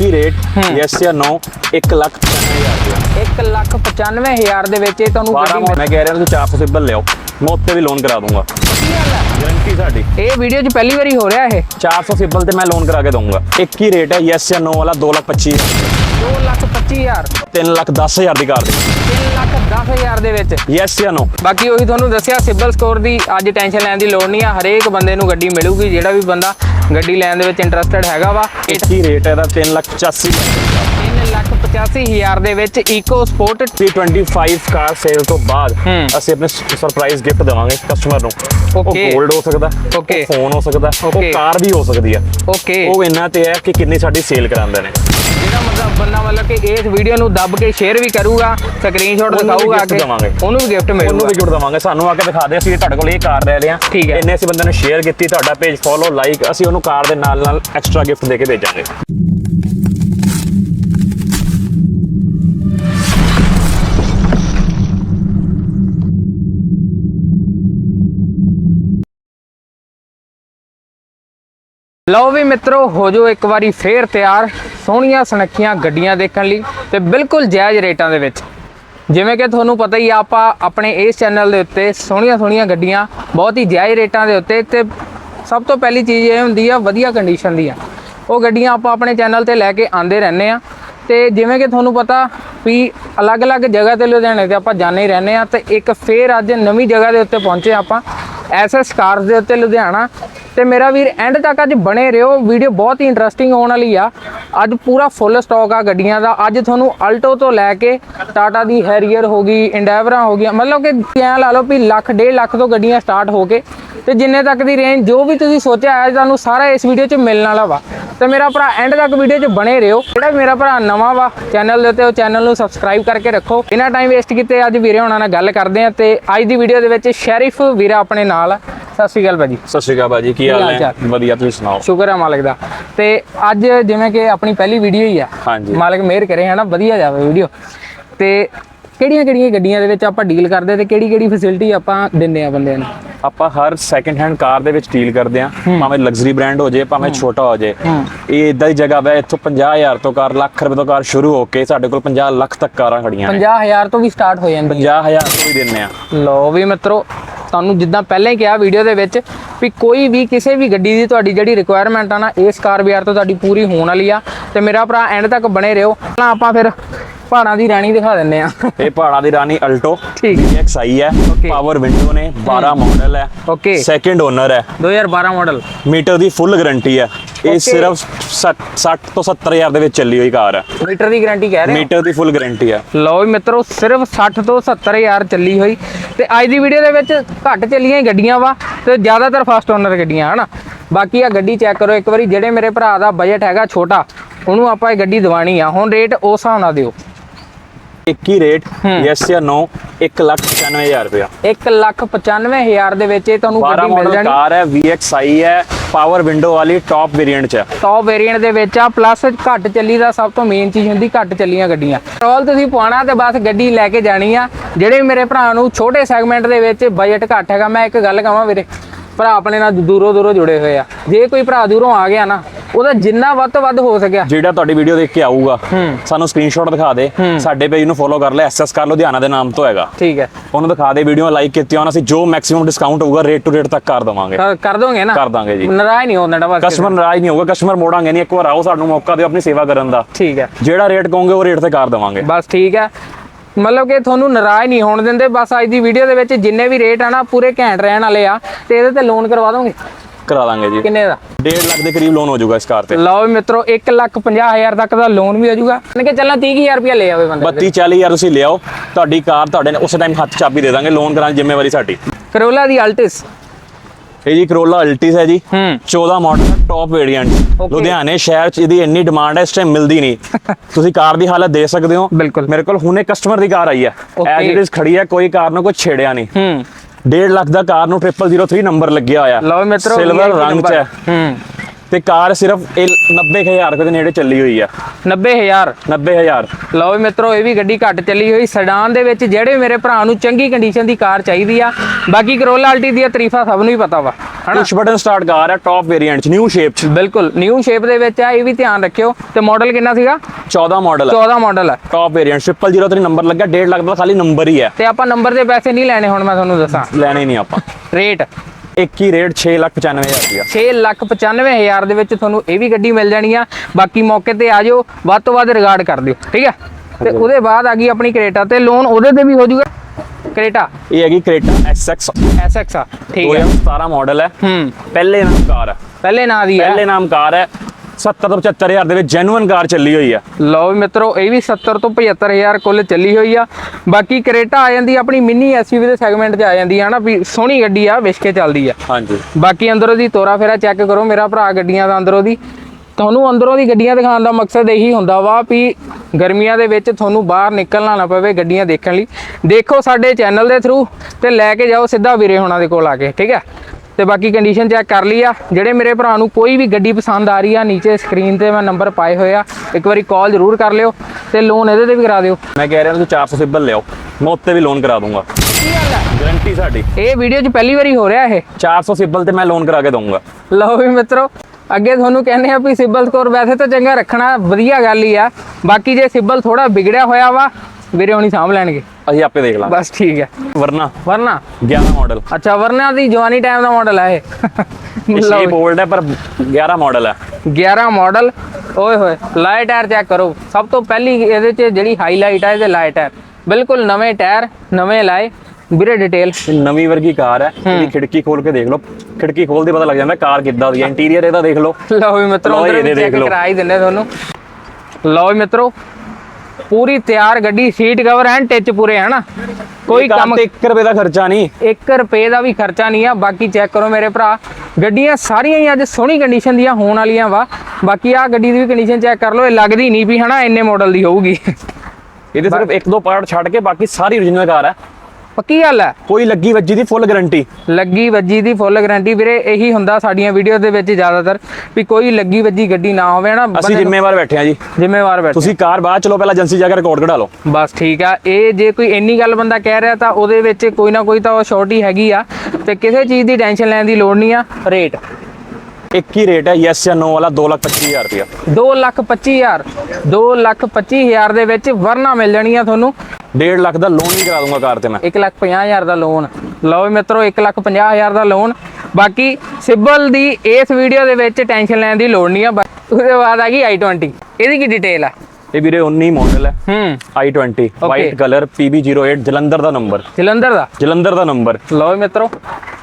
ਹੀ। Rate yes ਜਾਂ ਨੋ 1 ਲੱਖ 95000 ਰੁਪਏ 195000 ਦੇ ਵਿੱਚ ਇਹ ਤੁਹਾਨੂੰ 12 ਗੱਡੀ ਮੈਂ ਕਹਿ ਰਿਹਾ ਤੁਸੀਂ 400 ਸਿਬਲ ਲਿਓ ਮੈਂ ਉੱਤੇ ਵੀ ਲੋਨ ਕਰਾ ਦੂੰਗਾ। ਕੀ ਗੱਲ ਹੈ? ਗਾਰੰਟੀ ਸਾਡੀ। ਇਹ ਵੀਡੀਓ 'ਚ ਪਹਿਲੀ ਵਾਰੀ ਹੋ ਰਿਹਾ ਇਹ। 400 ਸਿਬਲ ਤੇ ਮੈਂ ਲੋਨ ਕਰਾ ਕੇ ਦਊਂਗਾ। ਇੱਕ ਹੀ ਰੇਟ ਹੈ ਯੈਸ ਜਾਂ ਨੋ ਵਾਲਾ 2 ਲੱਖ 25 225000 3 ਲੱਖ 10000 ਦੀ ਕਾਰ ਦੇ 3 ਲੱਖ 10000 ਦੇ ਵਿੱਚ। ਯੈਸ ਜਾਂ ਨੋ ਬਾਕੀ ਉਹੀ ਤੁਹਾਨੂੰ ਦੱਸਿਆ ਸਿਬਲ ਸਕੋਰ ਦੀ ਅੱਜ ਟੈਨਸ਼ਨ ਲੈਣ ਦੀ ਲੋੜ ਨਹੀਂ ਆ। ਹਰੇਕ ਬੰਦੇ ਨੂੰ ਗੱਡੀ ਮਿਲੂਗੀ ਜਿਹੜਾ ਵੀ ਬੰਦਾ ਗੱਡੀ ਲੈਣ ਦੇ ਵਿੱਚ ਇੰਟਰਸਟਿਡ ਹੈਗਾ ਵਾ। ਇੱਕ ਹੀ ਰੇਟ ਹੈ ਦਾ 3 ਲੱਖ 85 3 ਲੱਖ 85000 ਦੇ ਵਿੱਚ ਈਕੋ ਸਪੋਰਟ 325 ਕਾਰ ਸੇਲ ਤੋਂ ਬਾਅਦ। ਅਸੀਂ ਆਪਣੇ ਸਰਪ੍ਰਾਈਜ਼ ਗਿਫਟ ਦੇਵਾਂਗੇ ਕਸਟਮਰ ਨੂੰ ਉਹ. 골ਡ ਹੋ ਸਕਦਾ. ਉਹ ਫੋਨ ਹੋ ਸਕਦਾ ਉਹ. ਕਾਰ ਵੀ ਹੋ ਸਕਦੀ ਹੈ ਓਕੇ ਉਹ ਇਹਨਾਂ ਤੇ ਹੈ ਕਿ ਕਿੰਨੀ ਸਾਡੀ ਸੇਲ ਕਰਾਉਂਦੇ ਨੇ ਜਿਹੜਾ ਮਤਲਬ ਬੰਦਾ ਮਤਲਬ ਕਿ ਇਸ ਵੀਡੀਓ ਨੂੰ ਦੱਬ ਕੇ ਸ਼ੇਅਰ ਵੀ ਕਰੂਗਾ ਸਕਰੀਨਸ਼ਾਟ ਉਹਨੂੰ ਦਿਖਾਊਗਾ gift ਕਿ। ਉਹਨੂੰ ਵੀ ਗਿਫਟ ਉਹਨੂੰ ਮਿਲੂਗਾ ਵੀ ਗਿਫਟ ਦੇਵਾਂਗੇ ਸਾਨੂੰ ਆ ਕੇ ਦਿਖਾ ਦੇ ਅਸੀਂ ਤੁਹਾਡੇ ਕੋਲ ਇਹ ਕਾਰ ਲੈ ਹੈ। ਇੰਨੇ ਅਸੀਂ ਬੰਦੇ ਨੇ ਸ਼ੇਅਰ ਕੀਤੀ ਤੁਹਾਡਾ ਪੇਜ ਫੋਲੋ ਲਾਈਕ ਅਸੀਂ ਉਹਨੂੰ ਕਾਰ ਦੇ ਨਾਲ ਨਾਲ ਐਕਸਟਰਾ ਗਿਫਟ ਦੇ ਕੇ ਭੇਜਾਂਗੇ ਲਓ ਵੀ ਮਿੱਤਰੋ, ਹੋ ਜੋ ਇੱਕ ਵਾਰੀ ਫੇਰ ਤਿਆਰ ਸੋਹਣੀਆਂ ਸੁਨੱਖੀਆਂ ਗੱਡੀਆਂ ਦੇਖਣ ਲਈ ਤੇ ਬਿਲਕੁਲ ਜਾਇਜ਼ ਰੇਟਾਂ ਦੇ ਵਿੱਚ। ਜਿਵੇਂ ਕਿ ਤੁਹਾਨੂੰ ਪਤਾ ਹੀ ਆ, ਆਪਾਂ ਆਪਣੇ ਇਸ ਚੈਨਲ ਦੇ ਉੱਤੇ ਸੋਹਣੀਆਂ ਸੋਹਣੀਆਂ ਗੱਡੀਆਂ, ਬਹੁਤ ਹੀ ਜਾਇਜ਼ ਰੇਟਾਂ ਦੇ ਉੱਤੇ ਤੇ ਸਭ ਤੋਂ ਪਹਿਲੀ ਚੀਜ਼ ਇਹ ਹੁੰਦੀ ਆ, ਵਧੀਆ ਕੰਡੀਸ਼ਨ ਦੀ ਆ। ਉਹ ਗੱਡੀਆਂ ਆਪਾਂ ਆਪਣੇ ਚੈਨਲ ਤੇ ਲੈ ਕੇ ਆਂਦੇ ਰਹਿੰਦੇ ਆ। ਤੇ ਜਿਵੇਂ ਕਿ ਤੁਹਾਨੂੰ ਪਤਾ ਵੀ ਅਲੱਗ-ਅਲੱਗ ਜਗ੍ਹਾ ਤੇ ਲੁਧਿਆਣੇ ਤੇ ਆਪਾਂ ਜਾਂਦੇ ਹੀ ਰਹਿੰਦੇ ਆ ਤੇ ਇੱਕ ਫੇਰ ਅੱਜ ਨਵੀਂ ਜਗ੍ਹਾ ਦੇ ਉੱਤੇ ਪਹੁੰਚੇ ਆਪਾਂ ਐਸਐਸ ਕਾਰਸ ਦੇ ਉੱਤੇ ਲੁਧਿਆਣਾ। ਤੇ ਮੇਰਾ ਵੀਰ ਐਂਡ ਤੱਕ ਅੱਜ ਬਣੇ ਰਹੋ ਵੀਡੀਓ ਬਹੁਤ ਹੀ ਇੰਟਰਸਟਿੰਗ ਹੋਣ ਵਾਲੀ ਆ। ਅੱਜ ਪੂਰਾ ਫੁੱਲ ਸਟਾਕ ਆ ਗੱਡੀਆਂ ਦਾ। ਅੱਜ ਤੁਹਾਨੂੰ ਅਲਟੋ ਤੋਂ ਲੈ ਕੇ ਟਾਟਾ ਦੀ ਹੈਰੀਅਰ ਹੋ ਗਈ ਇੰਡੈਵਰਾਂ ਹੋ ਗਈਆਂ। ਮਤਲਬ ਕਿ ਐਂ ਲਾ ਲਓ ਵੀ ਲੱਖ, ਡੇਢ ਲੱਖ ਤੋਂ ਗੱਡੀਆਂ ਸਟਾਰਟ ਹੋ ਕੇ ਤੇ ਜਿੰਨੇ ਤੱਕ ਦੀ ਰੇਂਜ ਜੋ ਵੀ ਤੁਸੀਂ ਸੋਚਿਆ ਹੈ, ਤੁਹਾਨੂੰ ਸਾਰਾ ਇਸ ਵੀਡੀਓ 'ਚ ਮਿਲਣ ਵਾਲਾ ਵਾ। ਤੇ ਮੇਰਾ ਭਰਾ ਐਂਡ ਤੱਕ ਵੀਡੀਓ 'ਚ ਬਣੇ ਰਹੋ। ਜਿਹੜਾ ਮੇਰਾ ਭਰਾ ਨਵਾਂ ਵਾ। ਚੈਨਲ ਦੇ ਉੱਤੇ ਉਹ ਚੈਨਲ ਨੂੰ ਸਬਸਕ੍ਰਾਈਬ ਕਰਕੇ ਰੱਖੋ। ਇਹਨਾਂ ਟਾਈਮ ਵੇਸਟ ਕੀਤੇ ਅੱਜ ਵੀਰੇ ਹੋਣਾ ਨਾਲ ਗੱਲ ਕਰਦੇ ਆ ਤੇ ਅੱਜ ਦੀ ਵੀਡੀਓ ਦੇ ਵਿੱਚ ਸ਼ੈਰਿਫ ਵੀਰਾ ਆਪਣੇ ਨਾਲ ਆ। ਸਤਿ ਸ਼੍ਰੀ ਅਕਾਲ ਭਾਜੀ। ਸਤਿ ਸ਼੍ਰੀ ਅਕਾਲ ਬਾਜੀ ਕੀ ਹਾਲ ਹੈ? ਵਧੀਆ ਤੁਸੀਂ ਸੁਣਾਓ? ਸ਼ੁਕਰ ਹੈ ਮਾਲਕ ਦਾ। ਤੇ ਅੱਜ ਜਿਵੇਂ ਕਿ ਆਪਣੀ ਪਹਿਲੀ ਵੀਡੀਓ ਹੀ ਆ। ਹਾਂਜੀ। ਮਾਲਕ ਮਿਹਰ ਕਰੇ ਹਨਾ? ਵਧੀਆ ਜਾਵੇ ਵੀਡੀਓ ਤੇ ਕਿਹੜੀਆਂ ਕਿਹੜੀਆਂ ਗੱਡੀਆਂ ਦੇ ਵਿੱਚ ਆਪਾਂ ਡੀਲ ਕਰਦੇ ਤੇ ਕਿਹੜੀ ਕਿਹੜੀ ਫੈਸਿਲਿਟੀ ਆਪਾਂ ਦਿੰਦੇ ਆ ਬੰਦਿਆਂ ਨੂੰ? ਆਪਾਂ ਹਰ ਸੈਕੰਡ ਹੈਂਡ ਕਾਰ ਦੇ ਵਿੱਚ ਡੀਲ ਕਰਦੇ ਆ ਭਾਵੇਂ ਲਗਜ਼ਰੀ ਬ੍ਰਾਂਡ ਹੋ ਜੇ ਭਾਵੇਂ ਛੋਟਾ ਹੋ ਜੇ। ਇਹ ਇਦਾਂ ਦੀ ਜਗ੍ਹਾ ਵਾ ਇੱਥੋਂ 50000 ਤੋਂ ਕਾਰ ਲੱਖ ਰੁਪਏ ਤੋਂ ਕਾਰ ਸ਼ੁਰੂ ਹੋ ਕੇ ਸਾਡੇ ਕੋਲ 50 ਲੱਖ ਤੱਕ ਕਾਰਾਂ ਖੜੀਆਂ ਨੇ। 50000 ਤੋਂ ਵੀ ਸਟਾਰਟ ਹੋ ਜਾਂਦੀ 50000 ਤੋਂ ਵੀ ਦਿੰਨੇ ਆ ਲਓ ਵੀ ਮਿੱਤਰੋ ਤੁਹਾਨੂੰ ਜਿੱਦਾਂ ਪਹਿਲਾਂ ਹੀ ਕਿਹਾ ਵੀਡੀਓ ਦੇ ਵਿੱਚ ਵੀ ਕੋਈ ਵੀ ਕਿਸੇ ਵੀ ਗੱਡੀ ਦੀ ਤੁਹਾਡੀ ਜਿਹੜੀ ਰਿਕੁਆਇਰਮੈਂਟ ਆ ਨਾ ਇਸ ਕਾਰ ਬਾਜ਼ਾਰ ਤੋਂ ਤੁਹਾਡੀ ਪੂਰੀ ਹੋਣ ਵਾਲੀ ਆ। ਤੇ ਮੇਰਾ ਭਰਾ ਐਂਡ ਤੱਕ ਬਣੇ ਰਹੋ। ਆਪਾਂ ਫਿਰ ਪਹਾੜਾਂ ਦੀ ਰਾਣੀ ਦਿਖਾ ਦਿੰਨੇ ਆ। ਇਹ ਪਹਾੜਾਂ ਦੀ ਰਾਣੀ ਅਲਟੋ। ਠੀਕ। XI ਹੈ. ਪਾਵਰ ਵਿੰਡੋ ਨੇ 12 ਮਾਡਲ ਹੈ। ਓਕੇ ਸੈਕੰਡ ਓਨਰ ਹੈ। 2012 ਮਾਡਲ ਮੀਟਰ ਦੀ ਫੁੱਲ ਗਾਰੰਟੀ ਹੈ। ਇਹ. ਸਿਰਫ 60 ਤੋਂ 70000 ਦੇ ਵਿੱਚ ਚੱਲੀ ਹੋਈ ਕਾਰ ਹੈ। ਮੀਟਰ ਦੀ ਗਾਰੰਟੀ ਕਹਿ ਰਹੇ ਮੀਟਰ ਦੀ ਫੁੱਲ ਗਾਰੰਟੀ ਹੈ। ਲਓ ਵੀ ਮਿੱਤਰੋ ਸਿਰਫ 60 ਤੋਂ 70000 ਚੱਲੀ ਹੋਈ। ਤੇ ਅੱਜ ਦੀ ਵੀਡੀਓ ਦੇ ਵਿੱਚ ਘੱਟ ਚੱਲੀਆਂ ਹੀ ਗੱਡੀਆਂ ਵਾ ਤੇ ਜ਼ਿਆਦਾਤਰ ਫਸਟ ਓਨਰ ਗੱਡੀਆਂ ਹਨਾ? ਬਾਕੀ ਆ ਗੱਡੀ ਚੈੱਕ ਕਰੋ ਇੱਕ ਵਾਰੀ ਜਿਹੜੇ ਮੇਰੇ ਭਰਾ ਦਾ ਬਜਟ ਹੈਗਾ ਛੋਟਾ ਉਹਨੂੰ ਆਪਾਂ ਇਹ ਗੱਡੀ ਦਿਵਾਣੀ ਆ। ਹੁਣ ਰੇਟ ਉਸ ਹਿਸਾਬ ਨਾਲ ਦਿਓ। ਇੱਕ ਹੀ। ਰੇਟ। ਯੈਸ ਜਾਂ ਨੋ 195000 ਰੁਪਇਆ। 195000 ਦੇ ਵਿੱਚ ਇਹ ਤੁਹਾਨੂੰ 12 ਗੱਡੀ ਮਿਲ ਜਾਣੀ। ਕਾਰ ਹੈ VXI ਹੈ ਪਾਵਰ ਵਿੰਡੋ ਵਾਲੀ ਟੌਪ ਵੇਰੀਐਂਟ ਚ ਟੌਪ ਵੇਰੀਐਂਟ ਦੇ ਵਿੱਚ ਆ ਪਲੱਸ ਘੱਟ ਚੱਲੀ ਦਾ ਸਭ ਤੋਂ ਮੇਨ ਚੀਜ਼ ਹੁੰਦੀ ਘੱਟ ਚੱਲੀਆਂ ਗੱਡੀਆਂ। ਪੈਟਰੋਲ ਤੁਸੀਂ ਪਾਉਣਾ ਤੇ ਬਸ ਗੱਡੀ ਲੈ ਕੇ ਜਾਣੀ ਆ। ਜਿਹੜੇ ਮੇਰੇ ਭਰਾ ਨੂੰ ਛੋਟੇ ਸੈਗਮੈਂਟ ਦੇ ਵਿੱਚ ਬਜਟ ਘੱਟ ਹੈਗਾ ਮੈਂ ਇੱਕ ਗੱਲ ਕਹਾਂ ਵੀਰੇ ਭਰਾ ਆਪਣੇ ਨਾਲ ਦੂਰੋਂ ਦੂਰੋਂ ਜੁੜੇ ਹੋਏ ਆ। ਜੇ ਕੋਈ ਭਰਾ ਦੂਰੋਂ ਆ ਗਿਆ ਨਾ ਉਹਦਾ ਜਿੰਨਾ ਵੱਧ ਤੋਂ ਵੱਧ ਹੋ ਸਕਿਆ। ਜਿਹੜਾ ਤੁਹਾਡੀ ਵੀਡੀਓ ਦੇਖ ਕੇ ਆਊਗਾ। ਸਾਨੂੰ ਸਕਰੀਨਸ਼ਾਟ ਦਿਖਾ ਦੇ। ਸਾਡੇ ਪੇਜ ਨੂੰ ਫੋਲੋ ਕਰ ਲੈ ਐਸਐਸ ਕਰ ਲੁਧਿਆਣਾ ਦੇ ਨਾਮ ਤੋਂ ਹੈਗਾ। ਠੀਕ ਹੈ। ਉਹਨੂੰ ਦਿਖਾ ਦੇ ਵੀਡੀਓ ਲਾਈਕ ਕੀਤੀ ਉਹਨਾਂ ਅਸੀਂ ਜੋ ਮੈਕਸਿਮਮ ਡਿਸਕਾਊਂਟ ਹੋਊਗਾ ਰੇਟ ਟੂ ਰੇਟ ਤੱਕ ਕਰ ਦਵਾਂਗੇ। ਕਰ- ਦੋਗੇ ਨਾ? ਕਰ ਦਾਂਗੇ ਜੀ। ਨਾਰਾਜ਼ ਨਹੀਂ ਨਾ ਬਸ। ਕਸਟਮਰ ਨਾਰਾਜ਼ ਨਹੀਂ ਹੋਊਗਾ ਕਸਟਮਰ ਮੋੜਾਂਗੇ ਨਹੀਂ ਇੱਕ ਵਾਰ ਆਓ ਸਾਨੂੰ ਮੌਕਾ ਦਿਓ ਆਪਣੀ ਸੇਵਾ ਕਰਨ ਦਾ। ਠੀਕ ਹੈ। ਜਿਹੜਾ ਰੇਟ ਕਹੋਗੇ ਉਹ ਰੇਟ ਤੇ ਕਰ ਦਵਾਂਗੇ। ਬਸ ਠੀਕ ਹੈ। ਮਤਲਬ ਕਿ ਤੁਹਾਨੂੰ ਨਾਰਾਜ਼ ਨਹੀਂ ਹੋਣ ਦਿੰਦੇ ਬਸ ਅੱਜ ਦੀ ਵੀਡੀਓ ਦੇ ਵਿੱਚ ਜਿੰਨੇ ਵੀ ਰੇਟ ਆ ਨਾ ਪੂਰੇ ਘੈਂਟ ਰਹਿਣ ਵਾਲੇ ਆ ਤੇ ਇਹਦੇ ਤੇ ਲੋਨ ਕਰਵਾ ਦੋਗੇ? ਕਰਾ ਦਾਂਗੇ ਜੀ। ਕਿੰਨੇ ਦਾ? 1.5 ਲੱਖ ਦੇ ਕਰੀਬ ਲੋਨ ਹੋ ਜਾਊਗਾ ਇਸ ਕਾਰ ਤੇ। ਲਓ ਮਿੱਤਰੋ 1 ਲੱਖ 50 ਹਜ਼ਾਰ ਤੱਕ ਦਾ ਲੋਨ ਵੀ ਹੋ ਜਾਊਗਾ। ਯਾਨੀ ਕਿ ਚੱਲਣਾ 30000 ਰੁਪਇਆ ਲੈ ਆਵੇ ਬੰਦਾ 32 40 ਹਜ਼ਾਰ ਤੁਸੀਂ ਲਿਆਓ ਤੁਹਾਡੀ ਕਾਰ ਤੁਹਾਡੇ ਨੇ ਉਸੇ ਟਾਈਮ ਹੱਥ ਚਾਬੀ ਦੇ ਦਾਂਗੇ ਲੋਨ ਕਰਾਂ ਜ਼ਿੰਮੇਵਾਰੀ ਸਾਡੀ। ਕਰੋਲਾ ਦੀ ਅਲਟਿਸ ਇਹ ਜੀ ਕਰੋਲਾ ਅਲਟਿਸ ਹੈ ਜੀ। ਹੂੰ। 14 ਮਾਡਲ ਟੌਪ ਵੇਰੀਐਂਟ. ਲੁਧਿਆਣੇ ਸ਼ਹਿਰ ਚ ਇਹਦੀ ਇੰਨੀ ਡਿਮਾਂਡ ਹੈ ਇਸ ਟਾਈਮ ਮਿਲਦੀ ਨਹੀਂ। ਤੁਸੀਂ ਕਾਰ ਦੀ ਹਾਲਤ ਦੇ ਸਕਦੇ ਹੋ। ਮੇਰੇ ਕੋਲ ਹੁਣੇ ਕਸਟਮਰ ਦੀ ਕਾਰ ਆਈ ਹੈ. ਐਜ਼ ਇਟ ਇਜ਼ ਖੜੀ ਹੈ ਕੋਈ ਕਾਰ ਨੂੰ ਕੋਈ ਛੇੜਿਆ ਨਹੀਂ। ਹੂੰ। 1.5 ਲੱਖ ਦਾ ਕਾਰ ਨੂੰ 0003 ਨੰਬਰ ਲੱਗਿਆ ਹੋਇਆ। ਲਓ ਮਿੱਤਰੋ ਸਿਲਵਰ ਰੰਗ ਚ ਹੂੰ। ਤੇ ਕਾਰ ਸਿਰਫ ਇਹ 90000 ਰੁਪਏ ਦੇ ਨੇੜੇ ਚੱਲੀ ਹੋਈ ਆ। 90000 90000 ਲਓ ਵੀ ਮਿੱਤਰੋ ਇਹ ਵੀ ਗੱਡੀ ਘੱਟ ਚੱਲੀ ਹੋਈ। ਸਡਾਨ ਦੇ ਵਿੱਚ ਜਿਹੜੇ ਮੇਰੇ ਭਰਾ ਨੂੰ ਚੰਗੀ ਕੰਡੀਸ਼ਨ ਦੀ ਕਾਰ ਚਾਹੀਦੀ ਆ ਬਾਕੀ ਕਰੋਲਾ ਅਲਟੀ ਦੀਆਂ ਤਾਰੀਫਾਂ ਸਭ ਨੂੰ ਹੀ ਪਤਾ ਵਾ ਪੁਸ਼ ਬਟਨ ਸਟਾਰਟ ਕਾਰ ਹੈ ਟੌਪ ਵੇਰੀਐਂਟ ਚ ਨਿਊ ਸ਼ੇਪ ਚ। ਬਿਲਕੁਲ ਨਿਊ ਸ਼ੇਪ ਦੇ ਵਿੱਚ ਆ ਇਹ ਵੀ ਧਿਆਨ ਰੱਖਿਓ। ਤੇ ਮਾਡਲ ਕਿੰਨਾ ਸੀਗਾ? 14 ਮਾਡਲ 14 ਮਾਡਲ ਹੈ ਟੌਪ ਵੇਰੀਐਂਟ 003 ਤੇ ਨੰਬਰ ਲੱਗਾ 1.5 ਲੱਖ ਦਾ ਖਾਲੀ ਨੰਬਰ ਹੀ ਹੈ ਤੇ ਆਪਾਂ ਨੰਬਰ ਦੇ ਪੈਸੇ ਨਹੀਂ ਲੈਣੇ ਹੁਣ ਮੈਂ ਤੁਹਾਨੂੰ ਦੱਸਾਂ। ਲੈਣੇ ਨਹੀਂ ਆਪਾਂ। ਰੇਟ ਇੱਕ ਹੀ ਰੇਟ 6,95,000 ਰੁਪਇਆ। 6 ਲੱਖ 95 ਹਜ਼ਾਰ ਦੇ ਵਿੱਚ ਤੁਹਾਨੂੰ ਇਹ ਵੀ ਗੱਡੀ ਮਿਲ ਜਾਣੀ ਆ। ਬਾਕੀ ਮੌਕੇ ਤੇ ਆ ਜਾਓ ਵੱਧ ਤੋਂ ਵੱਧ ਰਿਗਾਰਡ ਕਰ ਦਿਓ ਠੀਕ ਹੈ ਤੇ ਉਹਦੇ ਬਾਅਦ ਆ ਗਈ ਆਪਣੀ ਕਰੇਟਾ ਤੇ ਲੋਨ ਉਹਦੇ ਤੇ ਵੀ ਹੋ ਜਾਊਗਾ ਕਰੇਟਾ? ਇਹ ਹੈਗੀ ਕ੍ਰੇਟਾ SX ਐਸਐਕਸ ਆ ਠੀਕ ਹੈ 2017 ਮਾਡਲ ਹੈ। ਹੂੰ। ਪਹਿਲੇ ਨਾਮ ਕਾਰ ਹੈ। ਪਹਿਲੇ ਨਾਂ ਦੀ ਹੈ। ਪਹਿਲੇ ਨਾਮ ਕਾਰ ਹੈ। 70 ਤੋਂ 75000 ਦੇ ਵਿੱਚ ਜੈਨੂਇਨ ਕਾਰ ਚੱਲੀ ਹੋਈ ਆ। ਲਓ ਵੀ ਮਿੱਤਰੋ ਇਹ ਵੀ 70 ਤੋਂ 75000 ਕੁੱਲ ਚੱਲੀ ਹੋਈ ਆ। ਬਾਕੀ ਕਰੇਟਾ ਆ ਜਾਂਦੀ ਆਪਣੀ ਮਿੰਨੀ ਐਸਯੂਵੀ ਦੇ ਸੈਗਮੈਂਟ 'ਚ ਆ ਜਾਂਦੀ ਆ ਨਾ ਵੀ ਸੋਹਣੀ ਗੱਡੀ ਆ ਵਿਸ਼ ਕੇ ਚੱਲਦੀ ਆ। ਹਾਂਜੀ। ਬਾਕੀ ਅੰਦਰੋਂ ਦੀ ਤੋਰਾ ਫੇਰਾ ਚੈੱਕ ਕਰੋ ਮੇਰਾ ਭਰਾ ਗੱਡੀਆਂ ਦਾ ਅੰਦਰੋਂ ਦੀ। ਤੁਹਾਨੂੰ ਅੰਦਰੋਂ ਦੀ ਗੱਡੀਆਂ ਦਿਖਾਉਣ ਦਾ ਮਕਸਦ ਇਹੀ ਹੁੰਦਾ ਵਾ ਵੀ ਗਰਮੀਆਂ ਦੇ ਵਿੱਚ ਤੁਹਾਨੂੰ ਬਾਹਰ ਨਿਕਲਣਾ ਨਾ ਪਵੇ ਗੱਡੀਆਂ ਦੇਖਣ ਲਈ। ਦੇਖੋ ਸਾਡੇ ਚੈਨਲ ਦੇ ਥਰੂ ਤੇ ਲੈ ਕੇ ਜਾਓ ਸਿੱਧਾ ਵੀਰੇ ਹੋਣਾ ਦੇ ਕੋਲ ਆ ਕੇ ਠੀਕ ਹੈ ਤੇ ਬਾਕੀ ਕੰਡੀਸ਼ਨ ਚੈੱਕ ਕਰ ਲਈ ਆ। ਜਿਹੜੇ ਮੇਰੇ ਭਰਾ ਨੂੰ ਕੋਈ ਵੀ ਗੱਡੀ ਪਸੰਦ ਆ ਰਹੀ ਆ ਨੀਚੇ ਸਕਰੀਨ ਤੇ ਮੈਂ ਨੰਬਰ ਪਾਏ ਹੋਏ ਆ। ਇੱਕ ਵਾਰੀ ਕਾਲ ਜ਼ਰੂਰ ਕਰ ਲਿਓ ਤੇ ਲੋਨ ਇਹਦੇ ਤੇ ਵੀ ਕਰਾ ਦਿਓ। ਮੈਂ ਕਹਿ ਰਿਹਾ ਤੁਸੀਂ 400 ਸਿਬਲ ਲਿਆਓ। ਮੈਂ ਉੱਤੇ ਵੀ ਲੋਨ ਕਰਾ ਦੂੰਗਾ ਗਾਰੰਟੀ ਸਾਡੀ। ਇਹ ਵੀਡੀਓ 'ਚ ਪਹਿਲੀ ਵਾਰੀ ਹੋ ਰਿਹਾ ਇਹ। 400 ਸਿਬਲ ਤੇ ਮੈਂ ਲੋਨ ਕਰਾ ਕੇ ਦਊਂਗਾ। ਲਓ ਵੀ ਮਿੱਤਰੋ ਅੱਗੇ ਤੁਹਾਨੂੰ ਕਹਿੰਦੇ ਆ ਵੀ ਸਿਬਲ ਸਕੋਰ ਵੈਸੇ ਤਾਂ ਚੰਗਾ ਰੱਖਣਾ ਵਧੀਆ ਗੱਲ ਹੀ ਆ। ਬਾਕੀ ਜੇ ਸਿਬਲ ਥੋੜਾ ਵਿਗੜਿਆ ਹੋਇਆ ਵਾ ਵੀਰੇ ਹੁਣੀ ਸਾਂਭ ਲੈਣਗੇ। ਅਸੀਂ ਆਪੇ ਦੇਖ ਲਾਂਗੇ। ਬਸ ਠੀਕ ਹੈ। ਵਰਨਾ। ਵਰਨਾ? 11 ਮਾਡਲ ਅੱਛਾ ਵਰਨਾ ਦੀ ਜਵਾਨੀ ਟਾਈਮ ਦਾ ਮਾਡਲ ਹੈ ਇਹ। ਇਹ ਲਓ ਸ਼ੇਪ 올ਡ ਹੈ ਪਰ 11 ਮਾਡਲ ਹੈ 11 ਮਾਡਲ ਓਏ ਹੋਏ ਲਾਈਟ ਟਾਇਰ ਚੈੱਕ ਕਰੋ। ਸਭ ਤੋਂ ਪਹਿਲੀ ਇਹਦੇ 'ਚ ਜਿਹੜੀ ਹਾਈਲਾਈਟ ਹੈ ਇਹਦੇ ਲਾਈਟ ਟਾਇਰ ਬਿਲਕੁਲ ਨਵੇਂ ਟਾਇਰ ਨਵੇਂ ਲਾਏ। ਵੀਰੇ ਡਿਟੇਲ ਨਵੀਂ ਵਰਗੀ ਕਾਰ ਹੈ। ਇਹਦੀ ਖਿੜਕੀ ਖੋਲ ਕੇ ਦੇਖ ਲਓ। ਖਿੜਕੀ ਖੋਲਦੇ ਪਤਾ ਲੱਗ ਜਾਂਦਾ ਕਾਰ ਕਿੱਦਾਂ ਦੀ ਹੈ। ਇੰਟੀਰੀਅਰ ਇਹਦਾ ਦੇਖ ਲਓ। ਲਓ ਵੀ ਮਿੱਤਰੋ ਅੰਦਰ ਚੈੱਕ। ਕਰਾ ਹੀ ਦਿੰਦੇ ਤੁਹਾਨੂੰ। ਲਓ ਵੀ ਮਿੱਤਰੋ ਪੂਰੀ ਤਿਆਰ ਗੱਡੀ ਸੀਟ ਕਵਰ ਐਂਡ ਟਿਚ ਪੂਰੇ ਹਨਾ? ਕੋਈ ਕੰਮ ਤੇ 1 ਰੁਪਏ ਦਾ ਖਰਚਾ ਨਹੀਂ। 1 ਰੁਪਏ ਦਾ ਵੀ ਖਰਚਾ ਨਹੀਂ ਆ ਬਾਕੀ ਚੈੱਕ ਕਰੋ ਮੇਰੇ ਭਰਾ। ਗੱਡੀਆਂ ਸਾਰੀਆਂ ਹੀ ਅੱਜ ਸੋਹਣੀ ਕੰਡੀਸ਼ਨ ਦੀਆਂ ਹੋਣ ਵਾਲੀਆਂ ਵਾ। ਬਾਕੀ ਆ ਗੱਡੀ ਦੀ ਵੀ ਕੰਡੀਸ਼ਨ ਚੈੱਕ ਕਰ ਲਓ ਇਹ ਲੱਗਦੀ ਨਹੀਂ ਵੀ ਹਨਾ ਇੰਨੇ ਮਾਡਲ ਦੀ ਹੋਊਗੀ। ਇਹਦੇ ਸਿਰਫ ਇੱਕ ਦੋ ਪਾਰਟ ਛੱਡ ਕੇ ਬਾਕੀ ਸਾਰੀ origignal ਕਾਰ ਹੈ। ਪੱਕੀ ਗੱਲ ਹੈ? ਕੋਈ ਲੱਗੀ ਵੱਜੀ ਦੀ ਫੁੱਲ ਗਾਰੰਟੀ ਲੱਗੀ ਵੱਜੀ ਦੀ ਫੁੱਲ ਗਾਰੰਟੀ ਵੀਰੇ ਇਹੀ ਹੁੰਦਾ ਸਾਡੀਆਂ ਵੀਡੀਓ ਦੇ ਵਿੱਚ ਜ਼ਿਆਦਾਤਰ ਵੀ ਕੋਈ ਲੱਗੀ ਵੱਜੀ ਗੱਡੀ ਨਾ ਹੋਵੇ ਨਾ? ਅਸੀਂ ਜ਼ਿੰਮੇਵਾਰ ਬੈਠੇ ਆ ਜੀ। ਜ਼ਿੰਮੇਵਾਰ ਬੈਠੇ ਤੁਸੀਂ ਕਾਰ ਬਾਅਦ ਚਲੋ ਪਹਿਲਾਂ ਏਜੰਸੀ ਜਾ ਕੇ ਰਿਕਾਰਡ ਕਢਾ ਲਓ। ਬਸ ਠੀਕ ਆ। ਇਹ ਜੇ ਕੋਈ ਇੰਨੀ ਗੱਲ ਬੰਦਾ ਕਹਿ ਰਿਹਾ ਤਾਂ ਉਹਦੇ ਵਿੱਚ ਕੋਈ ਨਾ ਕੋਈ ਤਾਂ ਉਹ ਸ਼ੋਰਟੀ ਹੈਗੀ ਆ। ਤੇ ਕਿਸੇ ਚੀਜ਼ ਦੀ ਟੈਨਸ਼ਨ ਲੈਣ ਦੀ ਲੋੜ ਨਹੀਂ ਆ। ਰੇਟ ਇੱਕ ਹੀ ਰੇਟ ਹੈ ਯੈਸ ਜਾਂ ਨੋ ਵਾਲਾ 225000 ਰੁਪਇਆ। 2 ਲੱਖ 25000 2 ਲੱਖ 25000 ਦੇ ਵਿੱਚ ਵਰਨਾ ਮਿਲ ਜਾਣੀ ਆ ਤੁਹਾਨੂੰ। 1.5 ਲੱਖ ਦਾ ਲੋਨ ਵੀ ਕਰਾ ਦੂੰਗਾ ਕਾਰ ਤੇ ਮੈਂ। 1 ਲੱਖ 50000 ਦਾ ਲੋਨ ਲਓ ਮਿੱਤਰੋ 1 ਲੱਖ 50000 ਦਾ ਲੋਨ ਬਾਕੀ ਸਿਬਲ ਦੀ ਇਸ ਵੀਡੀਓ ਦੇ ਵਿੱਚ ਟੈਨਸ਼ਨ ਲੈਣ ਦੀ ਲੋੜ ਨਹੀਂ ਆ ਉਹਦੇ ਬਾਅਦ ਆ ਗਈ i20 ਇਹਦੀ ਕੀ ਡਿਟੇਲ ਆ? ਇਹ ਵੀਰੇ 19 ਮਾਡਲ ਹੈ। ਹੂੰ। I20 white colour PB08 Jalandhar ਦਾ ਨੰਬਰ ਜਲੰਧਰ ਦਾ? ਜਲੰਧਰ ਦਾ ਨੰਬਰ ਲਓ ਮਿੱਤਰੋ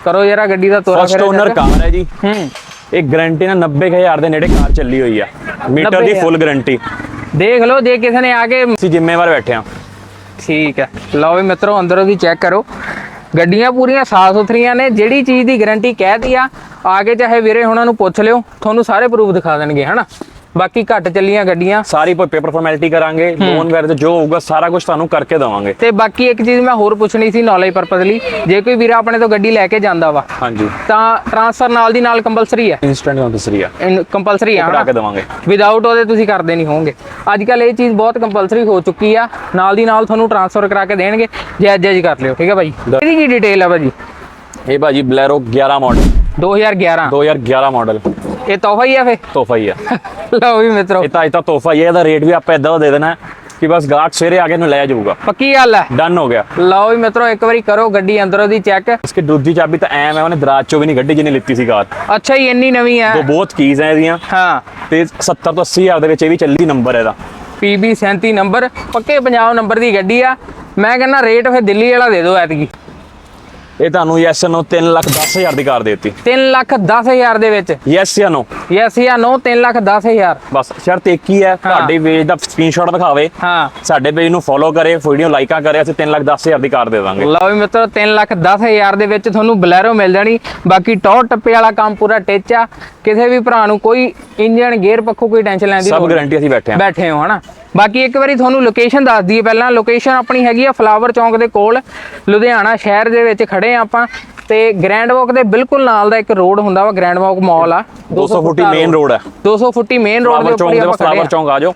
ਕਰੋ ਜਰਾ ਗੱਡੀ ਦਾ ਤੋਰਾ ਫਸਟ ਓਨਰ। ਕਾਰ ਹੈ ਜੀ। ਹੂੰ। ਇਹ ਗਾਰੰਟੀ ਨਾਲ 90000 ਦੇ ਨੇੜੇ ਕਾਰ ਚੱਲੀ ਹੋਈ ਆ। ਮੀਟਰ ਦੀ 90,000 ਫੁੱਲ ਗਾਰੰਟੀ ਦੇਖ ਲਓ ਜੇ ਕਿਸੇ ਨੇ ਆ ਕੇ ਅਸੀਂ ਜ਼ਿੰਮੇਵਾਰ ਬੈਠੇ ਆ ਠੀਕ ਹੈ। ਲਓ ਵੀ ਮਿੱਤਰੋ ਅੰਦਰੋਂ ਦੀ ਚੈੱਕ ਕਰੋ। ਗੱਡੀਆਂ ਪੂਰੀਆਂ ਸਾਫ਼ ਸੁਥਰੀਆਂ ਨੇ ਜਿਹੜੀ ਚੀਜ਼ ਦੀ ਗਾਰੰਟੀ ਕਹਿਤੀ ਆ ਆ ਕੇ ਚਾਹੇ ਵੀਰੇ ਹੁਣਾਂ ਨੂੰ ਪੁੱਛ ਲਿਓ ਤੁਹਾਨੂੰ ਸਾਰੇ ਪ੍ਰੂਫ ਦਿਖਾ ਦੇਣਗੇ ਹਨਾ? ਬਾਕੀ ਘੱਟ ਚੱਲੀਆਂ ਗੱਡੀਆਂ। ਸਾਰੀ ਪੇਪਰ ਫਾਰਮੈਲਿਟੀ ਕਰਾਂਗੇ ਲੋਨ ਵਗੈਰਾ ਤੇ ਜੋ ਹੋਊਗਾ ਸਾਰਾ ਕੁਝ ਤੁਹਾਨੂੰ ਕਰਕੇ ਦਵਾਂਗੇ। ਤੇ ਬਾਕੀ ਇੱਕ ਚੀਜ਼ ਮੈਂ ਹੋਰ ਪੁੱਛਣੀ ਸੀ ਨੌਲੇਜ ਪਰਪਸ ਲਈ। ਜੇ ਕੋਈ ਵੀਰਾ ਆਪਣੇ ਤੋਂ ਗੱਡੀ ਲੈ ਕੇ ਜਾਂਦਾ ਵਾ ਹਾਂਜੀ। ਤਾਂ ਟ੍ਰਾਂਸਫਰ ਨਾਲ ਦੀ ਨਾਲ ਕੰਪਲਸਰੀ ਹੈ ਇਨਸਟੈਂਟ ਕੰਪਲਸਰੀ ਆ। ਕੰਪਲਸਰੀ ਆ ਕਰਾ ਕੇ ਦਵਾਂਗੇ। ਵਿਦਆਊਟ ਉਹਦੇ ਤੁਸੀਂ ਕਰਦੇ ਨਹੀਂ ਹੋਵੋਗੇ। ਅੱਜ ਕੱਲ ਇਹ ਚੀਜ਼ ਬਹੁਤ ਕੰਪਲਸਰੀ ਹੋ ਚੁੱਕੀ ਆ। ਨਾਲ ਦੀ ਨਾਲ ਤੁਹਾਨੂੰ ਟ੍ਰਾਂਸਫਰ ਕਰਾ ਕੇ ਦੇਣਗੇ। ਜੇ ਅੱਜ ਅੱਜ ਕਰ ਲਿਓ ਠੀਕ ਹੈ ਭਾਈ ਇਹਦੀ ਕੀ ਡਿਟੇਲ ਆ ਭਾਜੀ? ਇਹ ਭਾਜੀ ਬਲੈਰੋ 11 ਮਾਡਲ 2011 2011 ਮਾਡਲ ਇਹ ਤੋਹਫਾ ਹੀ ਆ ਫੇ? ਤੋਹਫਾ ਹੀ ਆ। ਲਓ ਵੀ ਮਿੱਤਰੋ। ਇਹ ਤਾਂ ਇਹ ਤਾਂ ਤੋਹਫਾ ਹੀ ਹੈ ਇਹਦਾ ਰੇਟ ਵੀ ਆਪਾਂ ਇਦਾਂ ਦਾ ਦੇਣਾ ਕਿ ਬਸ ਗਾਹਕ ਸਵੇਰੇ ਆ ਕੇ ਇਹਨੂੰ ਲੈ ਜਾਊਗਾ। ਪੱਕੀ ਗੱਲ ਹੈ। ਡਨ ਹੋ ਗਿਆ। ਲਓ ਵੀ ਮਿੱਤਰੋ ਇੱਕ ਵਾਰੀ ਕਰੋ ਗੱਡੀ ਅੰਦਰੋਂ ਦੀ ਚੈੱਕ ਇਸकी ਦੂਜੀ ਚਾਬੀ ਤਾਂ ਐਮ ਹੈ ਉਹਨੇ ਦਰਾਜ ਚੋਂ ਵੀ ਨਹੀਂ ਗੱਡੀ ਜਿਹਨੇ ਲਿੱਤੀ ਸੀ ਕਾਰ। ਅੱਛਾ ਹੀ ਇੰਨੀ ਨਵੀਂ ਹੈ। ਉਹ ਬਹੁਤ ਕੀਜ਼ ਹੈ ਇਹਦੀਆਂ। ਹਾਂ। ਤੇ 70 ਤੋਂ 80 ਹਜ਼ਾਰ ਦੇ ਵਿੱਚ ਇਹ ਵੀ ਚੱਲੀ ਨੰਬਰ ਇਹਦਾ। PB 37 ਨੰਬਰ ਪੱਕੇ ਪੰਜਾਬ ਨੰਬਰ ਦੀ ਗੱਡੀ ਆ। ਮੈਂ ਕਹਿੰਦਾ ਰੇਟ ਫੇ ਦਿੱਲੀ ਵਾਲਾ ਦੇ ਦਿਓ ਐਤਕੀ। ਇਹ ਤੁਹਾਨੂੰ ਯੈਸ ਨੋ 3 ਲੱਖ 10 ਹਜ਼ਾਰ ਦੀ ਕਾਰ ਦੇਤੀ। 3 ਲੱਖ 10 ਹਜ਼ਾਰ ਦੇ ਵਿੱਚ? ਯੈਸ ਜਾਂ ਨੋ ਯੈਸ ਜਾਂ ਨੋ 3 ਲੱਖ 10 ਹਜ਼ਾਰ। ਬਸ ਸ਼ਰਤ ਇੱਕ ਹੀ ਹੈ ਤੁਹਾਡੇ ਪੇਜ ਦਾ ਸਕਰੀਨਸ਼ਾਟ ਦਿਖਾਵੇ। ਹਾਂ। ਸਾਡੇ ਪੇਜ ਨੂੰ ਫੋਲੋ ਕਰੇ ਵੀਡੀਓ ਲਾਈਕਾਂ ਕਰੇ ਅਸੀਂ 3 ਲੱਖ 10 ਹਜ਼ਾਰ ਦੀ ਕਾਰ ਦੇ ਦਾਂਗੇ। ਲਓ ਵੀ ਮਿੱਤਰੋ 3 ਲੱਖ 10 ਹਜ਼ਾਰ ਦੇ ਵਿੱਚ ਤੁਹਾਨੂੰ ਬਲੈਰੋ ਮਿਲ ਜਾਣੀ। ਬਾਕੀ ਟੌਰ ਟੱਪੇ ਵਾਲਾ ਕੰਮ ਪੂਰਾ ਟਿਚ ਆ। ਕਿਸੇ ਵੀ ਭਰਾ ਨੂੰ ਕੋਈ ਇੰਜਨ ਗੇਅਰ ਪੱਖੋਂ ਕੋਈ ਟੈਨਸ਼ਨ ਲੈਣ ਦੀ ਸਭ। ਗਾਰੰਟੀ ਅਸੀਂ ਬੈਠੇ ਹਾਂ। ਬੈਠੇ ਹੋ ਹਨਾ? ਬਾਕੀ ਇੱਕ ਵਾਰੀ ਤੁਹਾਨੂੰ ਲੋਕੇਸ਼ਨ ਦੱਸ ਦਈਏ ਪਹਿਲਾਂ ਲੋਕੇਸ਼ਨ ਆਪਣੀ ਹੈਗੀ ਆ ਫਲਾਵਰ ਚੌਂਕ ਦੇ ਕੋਲ ਲੁਧਿਆਣਾ ਸ਼ਹਿਰ ਦੇ ਵਿੱਚ ਖੜੇ ਆ ਆਪਾਂ ਤੇ ਗ੍ਰੈਂਡ ਵਾਕ ਦੇ ਬਿਲਕੁਲ ਨਾਲ ਦਾ ਇੱਕ ਰੋਡ ਹੁੰਦਾ ਵਾ ਗ੍ਰੈਂਡ ਵਾਕ ਮਾਲ ਆ। 200 ਫੁੱਟੀ ਮੇਨ ਰੋਡ ਹੈ 200 ਫੁੱਟੀ ਮੇਨ ਰੋਡ ਦੇ ਉੱਪਰ ਹੀ ਆਪਾਂ ਫਲਾਵਰ ਆ। ਚੌਂਕ ਆ ਜਾਓ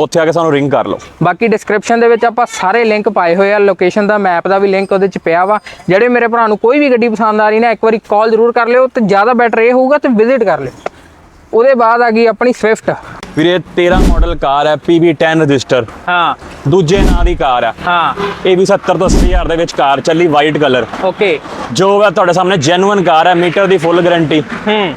ਉੱਥੇ ਆ ਕੇ ਸਾਨੂੰ ਰਿੰਗ ਕਰ ਲਓ। ਬਾਕੀ ਡਿਸਕ੍ਰਿਪਸ਼ਨ ਦੇ ਵਿੱਚ ਆਪਾਂ ਸਾਰੇ ਲਿੰਕ ਪਾਏ ਹੋਏ ਆ ਲੋਕੇਸ਼ਨ ਦਾ ਮੈਪ ਦਾ ਵੀ ਲਿੰਕ ਉਹਦੇ ਚ ਪਿਆ ਵਾ। ਜਿਹੜੇ ਮੇਰੇ ਭਰਾ ਨੂੰ ਕੋਈ ਵੀ ਗੱਡੀ ਪਸੰਦ ਆ ਰਹੀ ਨਾ ਇੱਕ ਵਾਰੀ ਕਾਲ ਜ਼ਰੂਰ ਕਰ ਲਿਓ ਤੇ ਜ਼ਿਆਦਾ ਬੈਟਰ ਇਹ ਹੋਊਗਾ ਤੇ ਵਿਜ਼ਿਟ ਕਰ ਲਿਓ। ਉਹਦੇ ਬਾਅਦ ਆ ਗਈ ਆਪਣੀ ਸਵਿਫਟ ਵੀਰੇ 13 ਮਾਡਲ ਕਾਰ ਹੈ PB10 ਰਜਿਸਟਰ। ਹਾਂ। ਦੂਜੇ ਨਾਂ ਦੀ ਕਾਰ ਹੈ। ਹਾਂ। ਇਹ ਵੀ 70 ਤੋਂ 80 ਹਜ਼ਾਰ ਦੇ ਵਿੱਚ ਕਾਰ ਚੱਲੀ ਵਾਈਟ ਕਲਰ ਓਕੇ ਜੋ ਹੈ ਤੁਹਾਡੇ ਸਾਹਮਣੇ ਜੈਨੂਇਨ ਕਾਰ ਹੈ ਮੀਟਰ ਦੀ ਫੁੱਲ ਗਾਰੰਟੀ ਹੂੰ।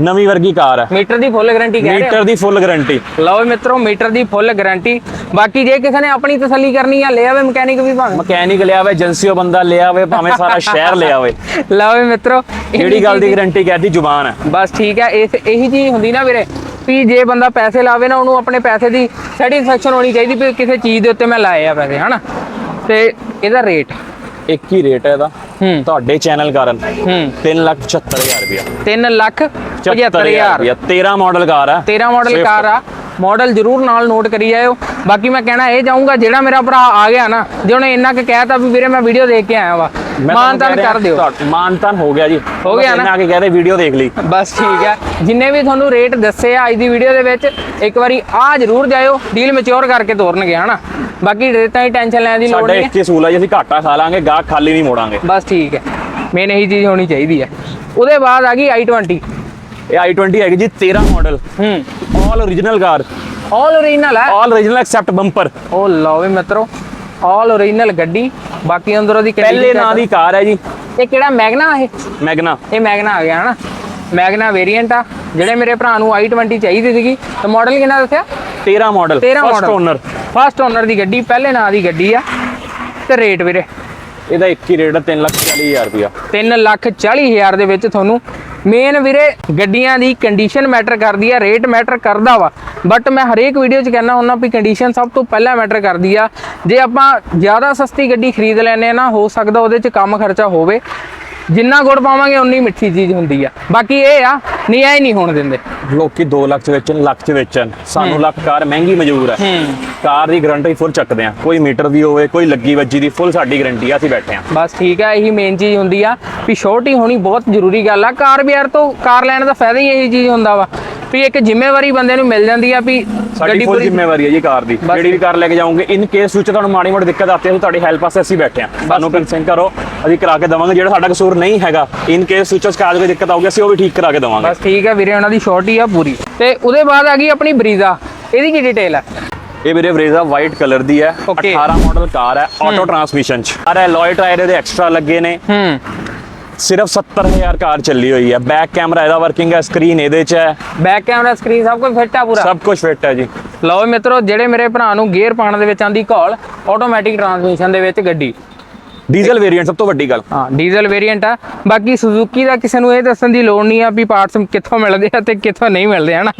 ਨਵੀਂ ਵਰਗੀ ਕਾਰ ਹੈ। ਮੀਟਰ ਦੀ ਫੁੱਲ ਗਾਰੰਟੀ ਕਹਿ ਰਹੇ ਮੀਟਰ ਦੀ ਫੁੱਲ ਗਾਰੰਟੀ? ਲਓ ਮਿੱਤਰੋ ਮੀਟਰ ਦੀ ਫੁੱਲ ਗਾਰੰਟੀ। ਬਾਕੀ ਜੇ ਕਿਸੇ ਨੇ ਆਪਣੀ ਤਸੱਲੀ ਕਰਨੀ ਆ ਲੈ ਆਵੇ ਮਕੈਨਿਕ ਵੀ ਭਾਵੇਂ। ਮਕੈਨਿਕ ਲਿਆ ਹੋਵੇ ਏਜੰਸੀਓ ਬੰਦਾ ਲਿਆ ਹੋਵੇ ਭਾਵੇਂ ਸਾਰਾ ਸ਼ਹਿਰ ਲਿਆ ਹੋਵੇ ਲਓ ਮਿੱਤਰੋ ਕਿਹੜੀ ਗੱਲ ਦੀ ਗਾਰੰਟੀ ਕਹਿਦੀ ਜ਼ੁਬਾਨ ਹੈ। ਬਸ ਠੀਕ ਹੈ ਇਸ ਇਹੀ ਚੀਜ਼ ਹੁੰਦੀ ਨਾ ਵੀਰੇ ਵੀ ਜੇ ਬੰਦਾ ਪੈਸੇ ਲਾਵੇ ਨਾ ਉਹਨੂੰ ਆਪਣੇ ਪੈਸੇ ਦੀ ਸੈਟੀਸਫੈਕਸ਼ਨ ਹੋਣੀ ਚਾਹੀਦੀ ਵੀ ਕਿਸੇ ਚੀਜ਼ ਦੇ ਉੱਤੇ ਮੈਂ ਲਾਏ ਆ ਪੈਸੇ ਹਨਾ? ਤੇ ਇਹਦਾ ਰੇਟ ਇੱਕ ਹੀ ਰੇਟ ਹੈ ਇਹਦਾ। ਤੁਹਾਡੇ ਚੈਨਲ ਕਾਰਨ ਹੂੰ। 375000 ਰੁਪਇਆ। 3 ਲੱਖ 75000 ਰੁਪਇਆ। 13 ਮਾਡਲ ਕਾਰ ਹੈ 13 ਮਾਡਲ। ਕਾਰ ਆ। ਮਾਡਲ ਜ਼ਰੂਰ ਨਾਲ ਨੋਟ ਕਰੀ ਜਾਇਓ। ਬਾਕੀ ਮੈਂ ਕਹਿਣਾ ਇਹ ਚਾਹੂੰਗਾ ਜਿਹੜਾ ਮੇਰਾ ਭਰਾ ਆ ਗਿਆ ਨਾ ਜੇ ਉਹਨੇ ਇੰਨਾ ਕੁ ਕਹਿਤਾ ਵੀ ਵੀਰੇ ਮੈਂ ਵੀਡੀਓ ਦੇਖ ਕੇ ਆਇਆ ਵਾ ਮਾਨ ਤਾਨ ਕਰ ਦਿਓ। ਮਾਨ ਤਾਨ ਹੋ ਗਿਆ ਜੀ। ਹੋ ਗਿਆ ਨਾ? ਕੇ ਕਹਦੇ ਵੀਡੀਓ ਦੇਖ ਲਈ। ਬਸ ਠੀਕ ਹੈ। ਜਿੰਨੇ ਵੀ ਤੁਹਾਨੂੰ ਰੇਟ ਦੱਸੇ ਆ ਅੱਜ ਦੀ ਵੀਡੀਓ ਦੇ ਵਿੱਚ ਇੱਕ ਵਾਰੀ ਆ ਜ਼ਰੂਰ ਜਾਇਓ ਡੀਲ ਮੈਚੁਰ ਕਰਕੇ ਤੋਰਨਗੇ ਹਨਾ? ਬਾਕੀ ਰੇਟਾਂ ਦੀ ਟੈਨਸ਼ਨ ਲੈਣ ਦੀ ਲੋੜ ਸਾਡਾ ਨਹੀਂ ਹੀ। ਅਸੂਲ ਹੈ ਜੀ ਅਸੀਂ ਘਾਟਾ ਖਾ ਲਾਂਗੇ ਗਾਹਕ ਖਾਲੀ ਨਹੀਂ ਮੋੜਾਂਗੇ। ਬਸ ਠੀਕ ਹੈ। ਮੇਨ ਇਹੀ ਚੀਜ਼ ਹੋਣੀ ਚਾਹੀਦੀ ਹੈ। ਉਹਦੇ ਬਾਅਦ ਆ ਗਈ i20 ਇਹ i20 ਹੈਗੀ ਜੀ 13 ਮਾਡਲ ਹੂੰ। ਆਲ origignal ਕਾਰ ਆਲ ਓਰੀਜਨਲ ਹੈ? ਆਲ origignal ਐਕਸੈਪਟ ਬੰਪਰ ਉਹ ਲਓ ਵੀ ਮਿੱਤਰੋ ਆਲ ਓਰੀਜਨਲ ਗੱਡੀ ਬਾਕੀ ਅੰਦਰੋਂ ਦੀ ਪਹਿਲੇ ਨਾਂ ਦੀ ਕਾਰ ਹੈ ਜੀ। ਇਹ ਕਿਹੜਾ ਮੈਗਨਾ ਇਹ? ਮੈਗਨਾ ਇਹ ਮੈਗਨਾ ਆ ਗਿਆ ਹਨਾ? ਮੈਗਨਾ ਵੇਰੀਐਂਟ ਆ ਜਿਹੜੇ ਮੇਰੇ ਭਰਾ ਨੂੰ i20 ਚਾਹੀਦੀ ਸੀਗੀ। ਤੇ ਮਾਡਲ ਕਿੰਨਾ ਦੱਸਿਆ? 13 model 13 first owner first owner ਦੀ ਗੱਡੀ ਪਹਿਲੇ ਨਾਂ ਦੀ ਗੱਡੀ ਆ। ਤੇ ਰੇਟ ਵੀਰੇ ਇਹਦਾ ਇੱਕ ਹੀ ਰੇਟ ਹੈ 340000 ਰੁਪਇਆ। 3 ਲੱਖ 40 ਹਜ਼ਾਰ ਦੇ ਵਿੱਚ ਤੁਹਾਨੂੰ ਮੇਨ ਵੀਰੇ ਗੱਡੀਆਂ ਦੀ ਕੰਡੀਸ਼ਨ ਮੈਟਰ ਕਰਦੀ ਆ ਰੇਟ ਮੈਟਰ ਕਰਦਾ ਵਾ। ਬਟ ਮੈਂ ਹਰੇਕ ਵੀਡੀਓ 'ਚ ਕਹਿੰਦਾ ਹੁੰਦਾ ਵੀ ਕੰਡੀਸ਼ਨ ਸਭ ਤੋਂ ਪਹਿਲਾਂ ਮੈਟਰ ਕਰਦੀ ਆ। ਜੇ ਆਪਾਂ ਜ਼ਿਆਦਾ ਸਸਤੀ ਗੱਡੀ ਖਰੀਦ ਲੈਨੇ ਆ ਨਾ, ਹੋ ਸਕਦਾ ਉਹਦੇ 'ਚ ਕੰਮ ਖਰਚਾ ਹੋਵੇ। ਜਿੰਨਾ ਗੁੜ ਪਾਵਾਂਗੇ ਉਨੀ ਮਿੱਠੀ ਚੀਜ਼ ਹੁੰਦੀ ਆ। ਬਾਕੀ ਇਹ ਆ ਨਹੀਂ ਐ ਨਹੀਂ ਹੋਣ ਦਿੰਦੇ। ਲੋਕੀ 2 ਲੱਖ ਚ ਵੇਚਣ ਲੱਖ ਚ ਵੇਚਣ। ਸਾਨੂੰ ਲੱਖ ਕਾਰ ਮਹਿੰਗੀ ਮਜੂਰ ਹੈ। ਕਾਰ ਦੀ ਗਾਰੰਟੀ ਫੁੱਲ ਚੱਕਦੇ ਆ। ਕੋਈ ਮੀਟਰ ਦੀ ਹੋਵੇ ਕੋਈ ਲੱਗੀ ਵੱਜੀ ਦੀ ਫੁੱਲ ਸਾਡੀ ਗਾਰੰਟੀ ਆ ਅਸੀਂ ਬੈਠੇ ਆ। ਬਸ ਠੀਕ ਹੈ ਇਹੀ ਮੇਨ ਚੀਜ਼ ਹੁੰਦੀ ਆ ਵੀ ਛੋਟੀ ਹੋਣੀ ਬਹੁਤ ਜ਼ਰੂਰੀ ਗੱਲ ਆ। ਕਾਰ ਬਿਆਰ ਤੋਂ ਕਾਰ ਲੈਣ ਦਾ ਫਾਇਦਾ ਹੀ ਇਹੀ ਚੀਜ਼ ਹੁੰਦਾ ਵਾ। ਵੀ ਇੱਕ ਜ਼ਿੰਮੇਵਾਰੀ ਬੰਦੇ ਨੂੰ ਮਿਲ ਜਾਂਦੀ ਆ ਵੀ ਸਾਡੀ ਫੁੱਲ ਜ਼ਿੰਮੇਵਾਰੀ ਹੈ ਜੀ ਕਾਰ ਦੀ। ਜਿਹੜੀ ਵੀ ਕਾਰ ਲੈ ਕੇ ਜਾਓਗੇ ਇਨ ਕੇਸ ਵਿੱਚ ਤੁਹਾਨੂੰ ਮਾੜੀ ਮੋਟੀ ਦਿੱਕਤ ਆਤੀ ਹੈ ਤੁਹਾਡੀ ਹੈਲਪ ਵਾਸਤੇ ਅਸੀਂ ਬੈਠੇ ਆ। ਸਾਨੂੰ ਕੰਸੈਂਟ ਕਰੋ ਅਸੀਂ ਕਰਾ ਕੇ ਦਵਾਂਗੇ। ਜਿਹੜਾ ਸਾਡਾ ਕਸੂਰ ਨਹੀਂ ਹੈਗਾ। ਇਨ ਕੇਸ ਵਿੱਚ ਕਾਜ ਕੋਈ ਦਿੱਕਤ ਆਊਗੀ ਅਸੀਂ ਉਹ ਵੀ ਠੀਕ ਕਰਾ ਕੇ ਦਵਾਂਗੇ। ਬਸ ਠੀਕ ਹੈ ਵੀਰੇ ਉਹਨਾਂ ਦੀ ਸ਼ੋਰਟੀ ਆ ਪੂਰੀ। ਤੇ ਉਹਦੇ ਬਾਅਦ ਆ ਗਈ ਆਪਣੀ ਬਰੀਜ਼ਾ। ਇਹਦੀ ਕੀ ਡਿਟੇਲ ਹੈ? ਇਹ ਵੀਰੇ ਬਰੇਜ਼ਾ ਵਾਈਟ ਕਲਰ ਦੀ ਹੈ। Okay. 18 ਮਾਡਲ ਕਾਰ ਹੈ ਆਟੋ ਟਰਾਂਸਮਿਸ਼ਨ ਚ। ਕਾਰ ਹੈ ਲੋਏ ਟਾਇਰ ਇਹਦੇ ਐਕਸਟਰਾ ਲੱਗੇ ਨੇ। ਹੂੰ। ਸਿਰਫ 70000 ਕਾਰ ਚੱਲੀ ਹੋਈ ਹੈ। ਬੈਕ ਕੈਮਰਾ ਇਹਦਾ ਵਰਕਿੰਗ ਹੈ ਸਕਰੀਨ ਇਹਦੇ ਚ ਹੈ। ਬੈਕ ਕੈਮਰਾ ਸਕਰੀਨ ਸਭ ਕੁਝ ਫਿੱਟ ਆ ਪੂਰਾ? ਸਭ ਕੁਝ ਫਿੱਟ ਹੈ ਜੀ। ਲਓ ਮਿੱਤਰੋ ਜਿਹੜੇ ਮੇਰੇ ਭਰਾ ਨੂੰ ਗੇਅਰ ਪਾਉਣ ਦੇ ਵਿੱਚ ਆਂਦੀ ਕਾਲ ਆਟੋਮੈਟਿਕ ਟਰਾਂਸਮਿਸ਼ਨ ਦੇ ਵਿੱਚ ਗੱਡੀ। ਡੀਜ਼ਲ ਵੇਰੀਐਂਟ ਸਭ ਤੋਂ ਵੱਡੀ ਗੱਲ। ਹਾਂ ਡੀਜ਼ਲ ਵੇਰੀਐਂਟ ਆ। ਬਾਕੀ ਸੁਜ਼ੂਕੀ ਦਾ ਕਿਸੇ ਨੂੰ ਇਹ ਦੱਸਣ ਦੀ ਲੋੜ ਨਹੀਂ ਆ ਵੀ ਪਾਰਟਸ ਕਿੱਥੋਂ ਮਿਲਦੇ ਆ ਤੇ ਕਿੱਥੋਂ ਨਹੀਂ ਮਿਲਦੇ ਹਨਾ?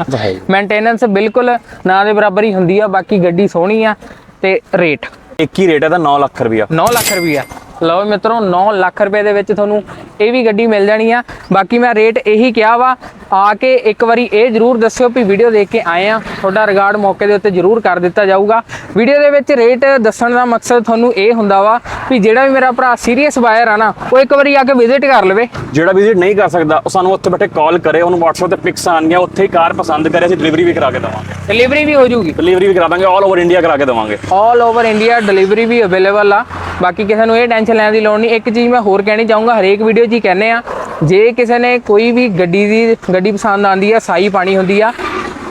ਮੇਨਟੇਨੈਂਸ ਬਿਲਕੁਲ ਨਾ ਦੇ ਬਰਾਬਰ ਹੀ ਹੁੰਦੀ ਆ ਬਾਕੀ ਗੱਡੀ ਸੋਹਣੀ ਆ ਤੇ ਰੇਟ ਇੱਕ ਹੀ ਰੇਟ ਹੈ ਤਾਂ 9 ਲੱਖ ਰੁਪਇਆ 9 ਲੱਖ ਰੁਪਈਆ। ਲਓ ਮਿੱਤਰੋ 9 ਲੱਖ ਰੁਪਏ ਦੇ ਵਿੱਚ ਤੁਹਾਨੂੰ ਇਹ ਵੀ ਗੱਡੀ ਮਿਲ ਜਾਣੀ ਆ। ਬਾਕੀ ਮੈਂ ਰੇਟ ਇਹੀ ਕਿਹਾ ਵਾ ਆ ਕੇ ਇੱਕ ਵਾਰੀ ਇਹ ਜਰੂਰ ਦੱਸਿਓ ਵੀ ਵੀਡੀਓ ਦੇਖ ਕੇ ਆਏ ਆ। ਤੁਹਾਡਾ ਰਿਗਾਰਡ ਮੌਕੇ ਦੇ ਉੱਤੇ ਜਰੂਰ ਕਰ ਦਿੱਤਾ ਜਾਊਗਾ। ਵੀਡੀਓ ਦੇ ਵਿੱਚ ਰੇਟ ਦੱਸਣ ਦਾ ਮਕਸਦ ਤੁਹਾਨੂੰ ਇਹ ਹੁੰਦਾ ਵਾ ਵੀ ਜਿਹੜਾ ਵੀ ਮੇਰਾ ਭਰਾ ਸੀਰੀਅਸ ਬਾਇਰ ਆ ਨਾ ਉਹ ਇੱਕ ਵਾਰੀ ਆ ਕੇ ਵਿਜ਼ਿਟ ਕਰ ਲਵੇ। ਜਿਹੜਾ ਵਿਜ਼ਿਟ ਨਹੀਂ ਕਰ ਸਕਦਾ ਉਹ ਸਾਨੂੰ ਉੱਥੇ ਬੈਠੇ ਕਾਲ ਕਰੇ ਉਹਨੂੰ WhatsApp ਤੇ ਪਿਕਸ ਆਣਗੀਆਂ ਉੱਥੇ ਹੀ ਕਾਰ ਪਸੰਦ ਕਰੇ ਅਸੀਂ ਡਿਲੀਵਰੀ ਵੀ ਕਰਾ ਕੇ ਦੇਵਾਂਗੇ। ਡਿਲੀਵਰੀ ਵੀ ਹੋ ਜੂਗੀ। ਡਿਲੀਵਰੀ ਵੀ ਕਰਾ ਦਾਂਗੇ ਆਲ ਓਵਰ ਇੰਡੀਆ ਕਰਾ ਕੇ ਦੇਵਾਂਗੇ। ਆਲ ਓਵਰ ਇੰਡੀਆ ਡਿਲੀਵਰੀ ਵੀ ਅਵੇਲੇਬਲ ਆ। ਬਾਕੀ ਕਿਸੇ ਨੂੰ ਇਹ ਟੈਨਸ਼ਨ ਲੈਣ ਦੀ ਲੋੜ ਨਹੀਂ। ਇੱਕ ਚੀਜ਼ ਮੈਂ ਹੋਰ ਕਹਿਣੀ ਚਾਹੂੰਗਾ ਹਰੇਕ ਵੀਡੀਓ 'ਚ ਹੀ ਕਹਿੰਦੇ ਆ ਜੇ ਕਿਸੇ ਨੇ ਕੋਈ ਵੀ ਗੱਡੀ ਦੀ, ਗੱਡੀ ਪਸੰਦ ਆਂਦੀ ਆ, ਸਾਈ ਪਾਣੀ ਹੁੰਦੀ ਆ,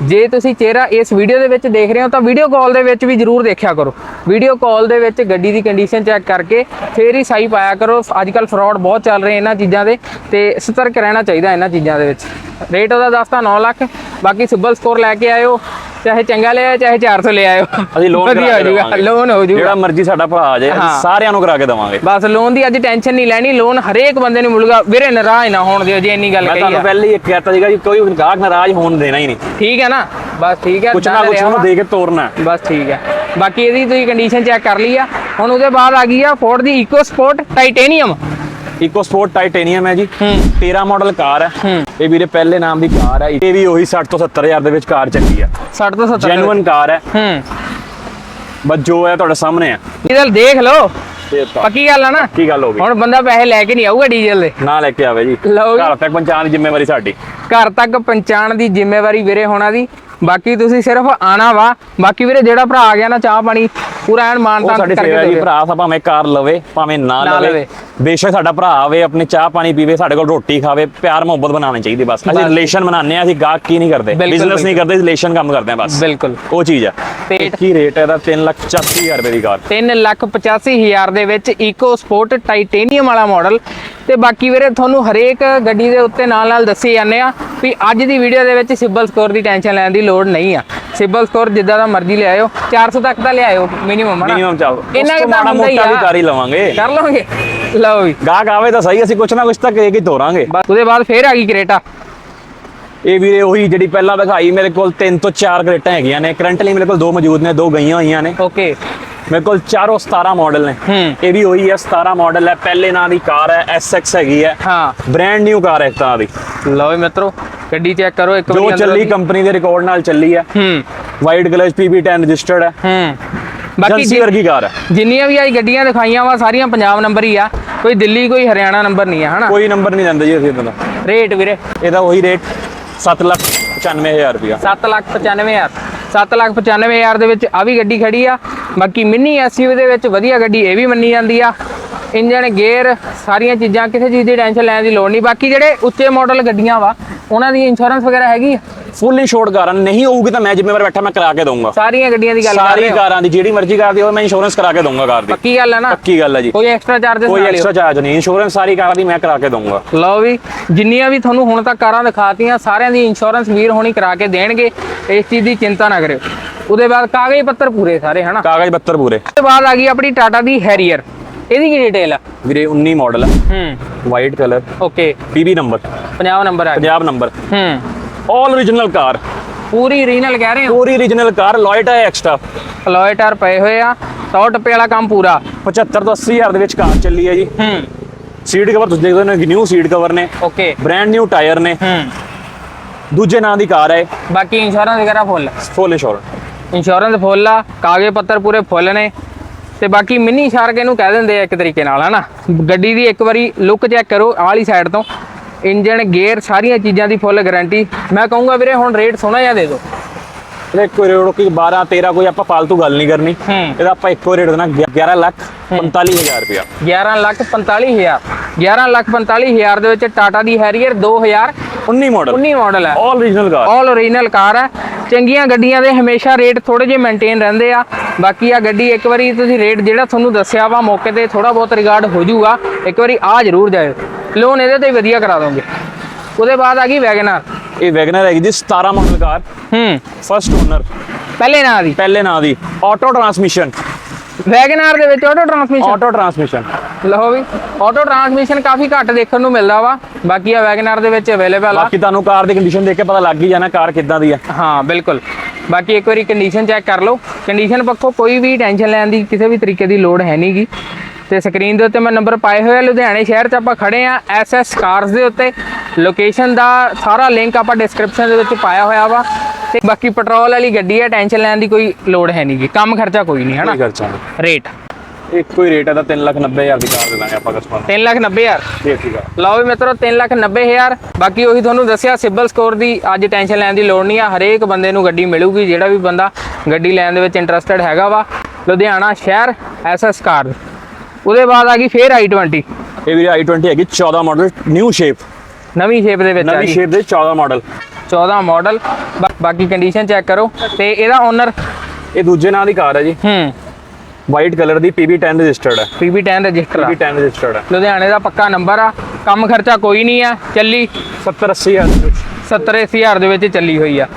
ਜੇ ਤੁਸੀਂ ਚਿਹਰਾ ਇਸ ਵੀਡੀਓ ਦੇ ਵਿੱਚ ਦੇਖ ਰਹੇ ਹੋ, ਤਾਂ ਵੀਡੀਓ ਕਾਲ ਦੇ ਵਿੱਚ ਵੀ ਜਰੂਰ ਦੇਖਿਆ ਕਰੋ। ਵੀਡੀਓ ਕਾਲ ਦੇ ਵਿੱਚ ਗੱਡੀ ਦੀ ਕੰਡੀਸ਼ਨ ਚੈੱਕ ਕਰਕੇ ਫੇਰ ਹੀ ਸਾਈ ਪਾਇਆ ਕਰੋ। ਅੱਜ ਕੱਲ ਫਰਾਡ ਬਹੁਤ ਚੱਲ ਰਹੇ ਇਹਨਾਂ ਚੀਜ਼ਾਂ ਦੇ ਤੇ ਸਤਰਕ ਰਹਿਣਾ ਚਾਹੀਦਾ ਇਹਨਾਂ ਚੀਜ਼ਾਂ ਦੇ ਵਿੱਚ। ਰੇਟ ਉਹਦਾ ਦੱਸਤਾ 9 ਲੱਖ। ਬਾਕੀ ਸਿਬਲ ਸਕੋਰ ਲੈ ਕੇ ਆਇਓ। ਚਾਹੇ ਚੰਗਾ ਲੈ ਆਇਓ ਚਾਹੇ 400 ਲੈ ਆਇਓ ਅਸੀਂ ਲੋਨ ਵਧੀਆ ਹੋ ਜਾਊਗਾ ਲੋਨ ਹੋ ਜਾਊਗਾ। ਜਿਹੜਾ ਮਰਜ਼ੀ ਸਾਡਾ ਭਰਾ ਆ ਜਾਏ। ਸਾਰਿਆਂ ਨੂੰ ਕਰਾ ਕੇ ਦੇਵਾਂਗੇ। ਬਸ ਲੋਨ ਦੀ ਅੱਜ ਟੈਨਸ਼ਨ ਨਹੀਂ ਲੈਣੀ ਲੋਨ ਹਰੇਕ ਬੰਦੇ ਨੂੰ ਮਿਲੂਗਾ। ਵੀਰੇ ਨਾਰਾਜ਼ ਨਾ ਹੋਣ ਦਿਓ ਜੇ ਇੰਨੀ ਗੱਲ ਮੈਂ ਕਹੀ ਤੁਹਾਨੂੰ ਆ। ਪਹਿਲੇ ਹੀ ਇੱਕ ਕਹਿਤਾ ਸੀਗਾ ਕਿ ਕੋਈ ਗਾਹਕ ਨਾਰਾਜ਼ ਹੋਣ ਦੇਣਾ ਹੀ ਨਹੀਂ। ਠੀਕ ਹੈ ਨਾ? ਬਸ ਠੀਕ ਹੈ ਕੁਛ ਨਾ ਕੁਛ ਉਹਨੂੰ। ਦੇ ਕੇ ਤੋਰਨਾ। ਬਸ ਠੀਕ ਹੈ। ਬਾਕੀ ਇਹਦੀ ਤੁਸੀਂ ਕੰਡੀਸ਼ਨ ਚੈੱਕ ਕਰ ਲਈ ਆ। ਹੁਣ ਉਹਦੇ ਬਾਅਦ ਆ ਗਈ ਆ ਫੋਰਡ ਦੀ EcoSport titanium EcoSport titanium ਹੈ ਜੀ। ਹੂੰ। 13 ਮਾਡਲ ਕਾਰ ਹੈ। ਇਹ ਵੀਰੇ ਪਹਿਲੇ ਨਾਮ ਦੀ ਕਾਰ ਹੈ। ਇਹ ਵੀ ਉਹੀ 60 ਤੋਂ 70 ਹਜ਼ਾਰ ਦੇ ਵਿੱਚ ਕਾਰ ਚੱਲੀ ਹੈ। 60 ਤੋਂ 70 ਜੈਨੂਇਨ ਕਾਰ ਹੈ। ਹੂੰ। ਬਸ ਜੋ ਹੈ ਤੁਹਾਡੇ ਸਾਹਮਣੇ ਹੈ। ਇਹਦਾ ਦੇਖ ਲਓ। ਪੱਕੀ ਗੱਲ ਆ ਨਾ? ਕੀ ਗੱਲ ਹੋ ਗਈ। ਹੁਣ ਬੰਦਾ ਪੈਸੇ ਲੈ ਕੇ ਨਹੀਂ ਆਊਗਾ ਡੀਜ਼ਲ ਦੇ। ਨਾ ਲੈ ਕੇ ਆਵੇ ਜੀ। ਘਰ ਤੱਕ ਪਹੁੰਚਾਉਣ ਦੀ ਜ਼ਿੰਮੇਵਾਰੀ ਸਾਡੀ। ਘਰ ਤੱਕ ਪਹੁੰਚਾਉਣ ਦੀ ਜ਼ਿੰਮੇਵਾਰੀ ਵੀਰੇ ਹੋਣਾ ਦੀ। ਬਾਕੀ ਤੁਸੀਂ ਸਿਰਫ ਆਣਾ ਵਾ। ਬਾਕੀ ਵੀਰੇ ਜਿਹੜਾ ਭਰਾ ਆ ਗਿਆ ਨਾ ਚਾਹ ਪਾਣੀ ਪੂਰਾ ਐਨ ਉਹ ਮਾਨਤਾਨ ਸਾਡੀ ਸੇਵਾ ਜੀ। ਭਰਾ ਸਾ ਭਾਵੇਂ ਕਾਰ ਲਵੇ ਭਾਵੇਂ ਨਾ ਲਵੇ। ਬੇਸ਼ੱਕ ਸਾਡਾ ਭਰਾ ਆਵੇ ਆਪਣੀ ਚਾਹ ਪਾਣੀ ਪੀਵੇ ਸਾਡੇ ਕੋਲ ਰੋਟੀ ਖਾਵੇ ਪਿਆਰ ਮੁਹੱਬਤ ਬਣਾਉਣੀ ਚਾਹੀਦੀ ਬਸ। ਅਸੀਂ। ਰਿਲੇਸ਼ਨ ਬਣਾਉਂਦੇ ਆ ਅਸੀਂ ਗਾਹਕ ਕੀ ਨਹੀਂ ਕਰਦੇ। ਬਿਜ਼ਨਸ ਨਹੀਂ ਕਰਦੇ ਰਿਲੇਸ਼ਨ ਕੰਮ ਕਰਦੇ ਆ ਬਸ। ਬਿਲਕੁਲ। ਉਹ ਚੀਜ਼ ਆ। ਤੇ- ਕੀ ਰੇਟ ਹੈ ਇਹਦਾ 385000 ਰੁਪਏ ਦੀ ਕਾਰ। 385000 ਦੇ ਵਿੱਚ ਇਕੋ ਸਪੋਰਟ ਟਾਈਟੇਨੀਅਮ ਵਾਲਾ ਮਾਡਲ ਤੇ ਬਾਕੀ ਵੀਰੇ ਤੁਹਾਨੂੰ ਹਰੇਕ ਗੱਡੀ ਦੇ ਉੱਤੇ ਨਾਲ ਨਾਲ ਦੱਸੇ ਜਾਂਦੇ ਆ ਵੀ ਅੱਜ ਦੀ ਵੀਡੀਓ ਦੇ ਵਿੱਚ ਸਿਬਲ ਸਕੋਰ ਦੀ ਟੈਨਸ਼ਨ ਲੈਣ ਦੀ ਲੋੜ ਨਹੀਂ ਆ। ਸਿਬਲ ਸਕੋਰ ਜਿੱਦਾਂ ਦਾ ਮਰਜ਼ੀ ਲਿਆਇਓ 400 ਤੱਕ ਦਾ ਲਿਆਇਓ ਮਿਨੀਮਮ ਹਨਾ ਮਿਨੀਮਮ ਚਾਹੋ ਕੁ ਤੋਂ ਤਾਂ ਮਾੜਾ ਹੀ ਮੋਟਾ ਵੀ। ਕਰ ਹੀ ਲਵਾਂਗੇ। ਕਰ ਲਓਗੇ ਲਓ ਵੀ ਗਾਹਕ ਆਵੇ ਤਾਂ ਸਹੀ ਅਸੀਂ ਕੁਛ ਨਾ ਕੁਛ ਤਾਂ ਕੇ ਹੀ ਤੋਰਾਂਗੇ। ਉਹਦੇ ਬਾਅਦ ਫੇਰ ਆ ਗਈ ਕਰੇਟਾ। ਇਹ ਵੀਰੇ ਉਹੀ ਜਿਹੜੀ ਪਹਿਲਾਂ ਦਿਖਾਈ ਮੇਰੇ ਕੋਲ ਤਿੰਨ ਤੋਂ ਚਾਰ ਕ੍ਰੇਟਾਂ ਹੈਗੀਆਂ ਨੇ। ਕਰੰਟਲੀ ਮੇਰੇ ਕੋਲ ਦੋ ਮੌਜੂਦ ਨੇ ਦੋ ਗਈਆਂ ਹੋਈਆਂ ਨੇ। ਓਕੇ ਮੇਰੇ ਕੋਲ ਚਾਰੋਂ 17 ਮਾਡਲ ਨੇ। ਇਹ ਵੀ ਉਹੀ ਹੈ 17 ਮਾਡਲ ਹੈ ਪਹਿਲੇ ਨਾਂ ਦੀ ਕਾਰ ਹੈ SX ਹੈਗੀ ਹੈ। ਹਾਂ। ਬ੍ਰਾਂਡ ਨਿਊ ਕਾਰ ਹੈ ਤਰ੍ਹਾਂ ਦੀ। ਲਓ ਮਿੱਤਰੋ ਗੱਡੀ ਚੈੱਕ ਕਰੋ ਇੱਕ ਜੋ ਵਾਰੀ ਅੰਦਰੋਂ ਚੱਲੀ ਦੀ। ਕੰਪਨੀ ਦੇ ਰਿਕਾਰਡ ਨਾਲ ਚੱਲੀ ਹੈ। ਹੂੰ। ਵਾਈਟ ਕਲਰ PB10 ਰਜਿਸਟਰਡ ਹੈ। ਹੂੰ। ਬਾਕੀ ਜਿ- ਵਰਗੀ ਕਾਰ ਹੈ। ਜਿੰਨੀਆਂ ਵੀ ਅੱਜ ਗੱਡੀਆਂ ਦਿਖਾਈਆਂ ਵਾ ਸਾਰੀਆਂ ਪੰਜਾਬ ਨੰਬਰ ਹੀ ਆ। ਕੋਈ ਦਿੱਲੀ ਕੋਈ ਹਰਿਆਣਾ ਨੰਬਰ ਨਹੀਂ ਆ ਹਨਾ? ਕੋਈ ਨੰਬਰ ਨਹੀਂ ਦਿੰਦੇ ਜੀ ਅਸੀਂ ਇਹਦਾ ਰੇਟ ਵੀਰੇ। ਇਹਦਾ ਉਹੀ ਰੇਟ 795000 ਰੁਪਇਆ। 795000 795000 ਦੇ ਵਿੱਚ ਆ ਵੀ ਗੱਡੀ ਖੜੀ ਆ। ਬਾਕੀ ਮਿੰਨੀ ਐਸਯੂ ਦੇ ਵਿੱਚ ਵਧੀਆ ਗੱਡੀ, ਇਹ ਵੀ ਮੰਨੀ ਜਾਂਦੀ ਆ। ਇੰਜਨ ਗੇਅਰ ਸਾਰੀਆਂ ਚੀਜ਼ਾਂ ਕਿਸੇ ਚੀਜ਼ ਦੀ ਟੈਨਸ਼ਨ ਲੈਣ ਦੀ ਲੋੜ ਨਹੀਂ। ਬਾਕੀ ਜਿਹੜੇ ਉੱਚੇ ਮਾਡਲ ਗੱਡੀਆਂ ਵਾ ਉਹਨਾਂ ਦੀ ਇੰਸ਼ੋਰੈਂਸ ਵਗੈਰਾ ਹੈਗੀ ਫੁੱਲ ਇੰਸ਼ੋਰਡ ਕਾਰਾਂ ਨਹੀਂ ਹੋਊਗੀ ਤਾਂ ਮੈਂ ਜ਼ਿੰਮੇਵਾਰ ਬੈਠਾ ਮੈਂ ਕਰਾ ਕੇ ਦਊਂਗਾ। ਸਾਰੀਆਂ ਗੱਡੀਆਂ ਦੀ ਗੱਲ ਕਰ ਸਾਰੀ ਰਹੇ ਹੋ? ਕਾਰਾਂ ਦੀ ਜਿਹੜੀ ਮਰਜ਼ੀ ਕਾਰ ਦੀ ਉਹ ਮੈਂ ਇੰਸ਼ੋਰੈਂਸ ਕਰਾ ਕੇ ਦਊਂਗਾ ਕਾਰ ਦੀ। ਪੱਕੀ ਗੱਲ ਹੈ ਨਾ? ਪੱਕੀ ਗੱਲ ਹੈ ਜੀ। ਕੋਈ ਐਕਸਟਰਾ ਚਾਰजेस ਕੋਈ ਐਕਸਟਰਾ ਚਾਰਜ ਨਹੀਂ ਇੰਸ਼ੋਰੈਂਸ ਸਾਰੀ ਕਾਰਾਂ ਦੀ ਮੈਂ ਕਰਾ ਕੇ ਦਊਂਗਾ। ਲਓ ਵੀ ਜਿੰਨੀਆਂ ਵੀ ਤੁਹਾਨੂੰ ਹੁਣ ਤੱਕ ਕਾਰਾਂ ਦਿਖਾਤੀਆਂ ਸਾਰਿਆਂ ਦੀ ਇੰਸ਼ੋਰੈਂਸ ਵੀਰ ਹੋਣੀ ਕਰਾ ਕੇ ਦੇਣਗੇ। ਇਸ ਚੀਜ਼ ਦੀ ਚਿੰਤਾ ਨਾ ਕਰਿਓ। ਉਹਦੇ ਬਾਅਦ ਕਾਗਜ਼ ਪੱਤਰ ਪੂਰੇ ਸਾਰੇ ਹਨਾ? ਕਾਗਜ਼ 72 ਪੂਰੇ। ਉਹਦੇ ਬਾਅਦ ਆ ਗਈ ਆਪਣੀ ਟਾਟਾ ਦੀ ਹੈਰੀਅਰ ਇਹਦੀ ਕੀ ਡਿਟੇਲ ਆ? ਵੀਰੇ 19 ਮਾਡਲ ਹੈ। ਹੂੰ white colour okay PB number 50 number ਆ ਪੰਜਾਬ ਨੰਬਰ ਹੂੰ। ਆਲ origignal ਕਾਰ ਪੂਰੀ ਰੀਨਲ ਕਹਿ ਰਹੇ ਹੋ? ਪੂਰੀ origignal ਕਾਰ ਲੋਇਟ ਹੈ ਐਕਸਟਰਾ ਅਲੋਏ ਟਾਇਰ ਪਏ ਹੋਏ ਆ। 100 ਟੱਪੇ ਵਾਲਾ ਕੰਮ ਪੂਰਾ। 75 ਤੋਂ 80 ਹਜ਼ਾਰ ਦੇ ਵਿੱਚ ਕਾਰ ਚੱਲੀ ਹੈ ਜੀ। ਹੂੰ। ਸੀਟ ਕਵਰ ਤੁਸੀਂ ਦੇਖਦੇ ਹੋ ਨਿਊ ਸੀਟ ਕਵਰ ਨੇ। ਓਕੇ ਬ੍ਰਾਂਡ ਨਿਊ ਟਾਇਰ ਨੇ। ਹੂੰ। ਦੂਜੇ ਨਾਂ ਦੀ ਕਾਰ ਹੈ ਬਾਕੀ ਇੰਸ਼ੋਰੈਂਸ ਵਗੈਰਾ ਫੁੱਲ ਫੁੱਲ ਇੰਸ਼ੋਰੈਂਸ ਇੰਸ਼ੋਰੈਂਸ ਫੁੱਲ ਆ। ਕਾਗਜ਼ ਪੱਤਰ ਪੂਰੇ ਫੁੱਲ ਨੇ। ਤੇ ਬਾਕੀ ਮਿੰਨੀ ਸ਼ਾਰਕ ਇਹਨੂੰ ਕਹਿ ਦਿੰਦੇ ਆ ਇੱਕ ਤਰੀਕੇ ਨਾਲ, ਹਨਾ? ਗੱਡੀ ਦੀ ਇੱਕ ਵਾਰੀ ਲੁੱਕ ਚੈੱਕ ਕਰੋ ਆਹਲੀ ਸਾਈਡ ਤੋਂ। ਇੰਜਨ ਗੇਅਰ ਸਾਰੀਆਂ ਚੀਜ਼ਾਂ ਦੀ ਫੁੱਲ ਗਾਰੰਟੀ ਮੈਂ ਕਹੂੰਗਾ ਵੀਰੇ ਹੁਣ ਰੇਟ ਸੋਹਣਾ ਜਿਹਾ ਦੇ ਦਿਓ। ਇਹਦਾ ਇੱਕੋ ਰੇਟ ਕਿ 12 13 ਕੋਈ ਆਪਾਂ ਫालतू ਗੱਲ ਨਹੀਂ ਕਰਨੀ। ਇਹਦਾ ਆਪਾਂ ਇੱਕੋ ਰੇਟ ਦੇਣਾ 11 ਲੱਖ 45000 ਰੁਪਇਆ। 11 ਲੱਖ 45000 11 ਲੱਖ 45000 ਦੇ ਵਿੱਚ ਟਾਟਾ ਦੀ ਹੈਰੀਅਰ 2019 19 ਮਾਡਲ ਮਾਡਲ ਹੈ। ਆਲ origignal ਕਾਰ ਆਲ ਓਰੀਜਨਲ ਕਾਰ ਹੈ। ਚੰਗੀਆਂ ਗੱਡੀਆਂ ਦੇ ਹਮੇਸ਼ਾ ਰੇਟ ਥੋੜੇ ਜਿਹੇ ਮੇਨਟੇਨ ਰਹਿੰਦੇ ਆ। ਬਾਕੀ ਆ ਗੱਡੀ ਇੱਕ ਵਾਰੀ ਤੁਸੀਂ ਰੇਟ ਜਿਹੜਾ ਤੁਹਾਨੂੰ ਦੱਸਿਆ ਵਾ ਮੌਕੇ ਤੇ ਥੋੜਾ ਬਹੁਤ ਰਿਗਾਰਡ ਹੋ ਜਾਊਗਾ। ਇੱਕ ਵਾਰੀ ਆ ਜ਼ਰੂਰ ਜਾਇਓ। ਲੋਨ ਇਹਦੇ ਤੇ ਵਧੀਆ ਕਰਾ ਦੋਗੇ। ਉਹਦੇ ਬਾਅਦ ਆ ਗਈ ਵੈਗਨਰ ਇਹ ਵੈਗਨਰ ਹੈਗੀ ਜੀ 17 ਮਾਡਲ ਕਾਰ। ਹੂੰ। ਫਰਸਟ ਓਨਰ ਪਹਿਲੇ ਨਾਂ ਦੀ? ਪਹਿਲੇ ਨਾਂ ਦੀ। ਆਟੋ ਟਰਾਂਸਮਿਸ਼ਨ ਵੈਗਨਰ ਦੇ ਵਿੱਚ ਆਟੋ ਟਰਾਂਸਮਿਸ਼ਨ ਆਟੋ ਟਰਾਂਸਮਿਸ਼ਨ ਲਓ ਵੀ ਆਟੋ ਟਰਾਂਸਮਿਸ਼ਨ ਕਾਫੀ ਘੱਟ ਦੇਖਣ ਨੂੰ ਮਿਲਦਾ ਵਾ। ਬਾਕੀ ਆ ਵੈਗਨਰ ਦੇ ਵਿੱਚ ਅਵੇਲੇਬਲ ਆ। ਬਾਕੀ ਤੁਹਾਨੂੰ ਕਾਰ ਦੀ ਕੰਡੀਸ਼ਨ ਦੇਖ ਕੇ ਪਤਾ ਲੱਗ ਹੀ ਜਾਣਾ ਕਾਰ ਕਿੱਦਾਂ ਦੀ ਆ। ਹਾਂ ਬਿਲਕੁਲ। ਬਾਕੀ ਇੱਕ ਵਾਰੀ ਕੰਡੀਸ਼ਨ ਚੈੱਕ ਕਰ ਲਓ। ਕੰਡੀਸ਼ਨ ਪੱਖੋਂ ਕੋਈ ਵੀ ਟੈਨਸ਼ਨ ਲੈਣ ਦੀ ਕਿਸੇ ਵੀ ਤਰੀਕੇ ਦੀ ਲੋੜ ਹੈ ਨਹੀਂਗੀ ਤੇ ਸਕਰੀਨ ਦੇ ਉੱਤੇ ਮੈਂ ਨੰਬਰ ਪਾਏ ਹੋਏ ਆ। ਲੁਧਿਆਣੇ ਸ਼ਹਿਰ 'ਚ ਆਪਾਂ ਖੜੇ ਆ ਐਸਐਸ ਕਾਰਸ ਦੇ ਉੱਤੇ। ਲੋਕੇਸ਼ਨ ਦਾ ਸਾਰਾ ਲਿੰਕ ਆਪਾਂ ਡਿਸਕ੍ਰਿਪਸ਼ਨ ਦੇ ਵਿੱਚ ਪਾਇਆ ਹੋਇਆ ਵਾ। ਤੇ ਬਾਕੀ ਪੈਟਰੋਲ ਵਾਲੀ ਗੱਡੀ ਹੈ ਟੈਨਸ਼ਨ ਲੈਣ ਦੀ ਕੋਈ ਲੋੜ ਹੈ ਨਹੀਂਗੀ ਕੰਮ ਖਰਚਾ ਕੋਈ ਨਹੀਂ ਹਨਾ? ਖਰਚਾ ਰੇਟ ਇੱਕੋ ਹੀ ਰੇਟ ਹੈ ਤਾਂ 390000 ਦੀ ਕਾਰ ਦੇ ਦਾਂਗੇ ਆਪਾਂ ਕਸਟਮਰ ਨੂੰ। 390000 ਠੀਕ ਠੀਕ ਆ। ਲਓ ਵੀ ਮਿੱਤਰੋ 390000 ਬਾਕੀ ਉਹੀ ਤੁਹਾਨੂੰ ਦੱਸਿਆ ਸਿਬਲ ਸਕੋਰ ਦੀ ਅੱਜ ਟੈਨਸ਼ਨ ਲੈਣ ਦੀ ਲੋੜ ਨਹੀਂ ਆ। ਹਰੇਕ ਬੰਦੇ ਨੂੰ ਗੱਡੀ ਮਿਲੂਗੀ ਜਿਹੜਾ ਵੀ ਬੰਦਾ ਗੱਡੀ ਲੈਣ ਦੇ ਵਿੱਚ ਇੰਟਰਸਟਿਡ ਹੈਗਾ ਵਾ। ਲੁਧਿਆਣਾ ਸ਼ਹਿਰ ਐਸਐਸ ਕਾਰ। ਉਹਦੇ ਬਾਅਦ ਆ ਗਈ ਫੇਰ i20 ਇਹ ਵੀ i20 ਹੈਗੀ 14 ਮਾਡਲ ਨਿਊ ਸ਼ੇਪ ਨਵੀਂ ਸ਼ੇਪ ਦੇ ਵਿੱਚ ਆ ਨਵੀਂ ਸ਼ੇਪ ਦੇ 14 ਮਾਡਲ 14 ਮਾਡਲ ਬਾਕੀ ਕੰਡੀਸ਼ਨ ਚੈੱਕ ਕਰੋ। ਤੇ ਇਹਦਾ ਓਨਰ ਇਹ ਦੂਜੇ ਨਾਂ ਦੀ ਕਾਰ ਹੈ ਜੀ। ਹੂੰ। ਵਾਈਟ ਕਲਰ ਦੀ PB10 ਰਜਿਸਟਰਡ ਹੈ। PB10 ਰਜਿਸਟਰ ਆ। PB10 ਰਜਿਸਟਰਡ ਹੈ। ਲੁਧਿਆਣੇ ਦਾ ਪੱਕਾ ਨੰਬਰ ਆ। ਕੰਮ ਖਰਚਾ ਕੋਈ ਨਹੀਂ ਆ। ਚੱਲੀ। 70 80000 ਦੇ ਵਿੱਚ। 70 80000 ਦੇ ਵਿੱਚ ਚੱਲੀ ਹੋਈ ਆ।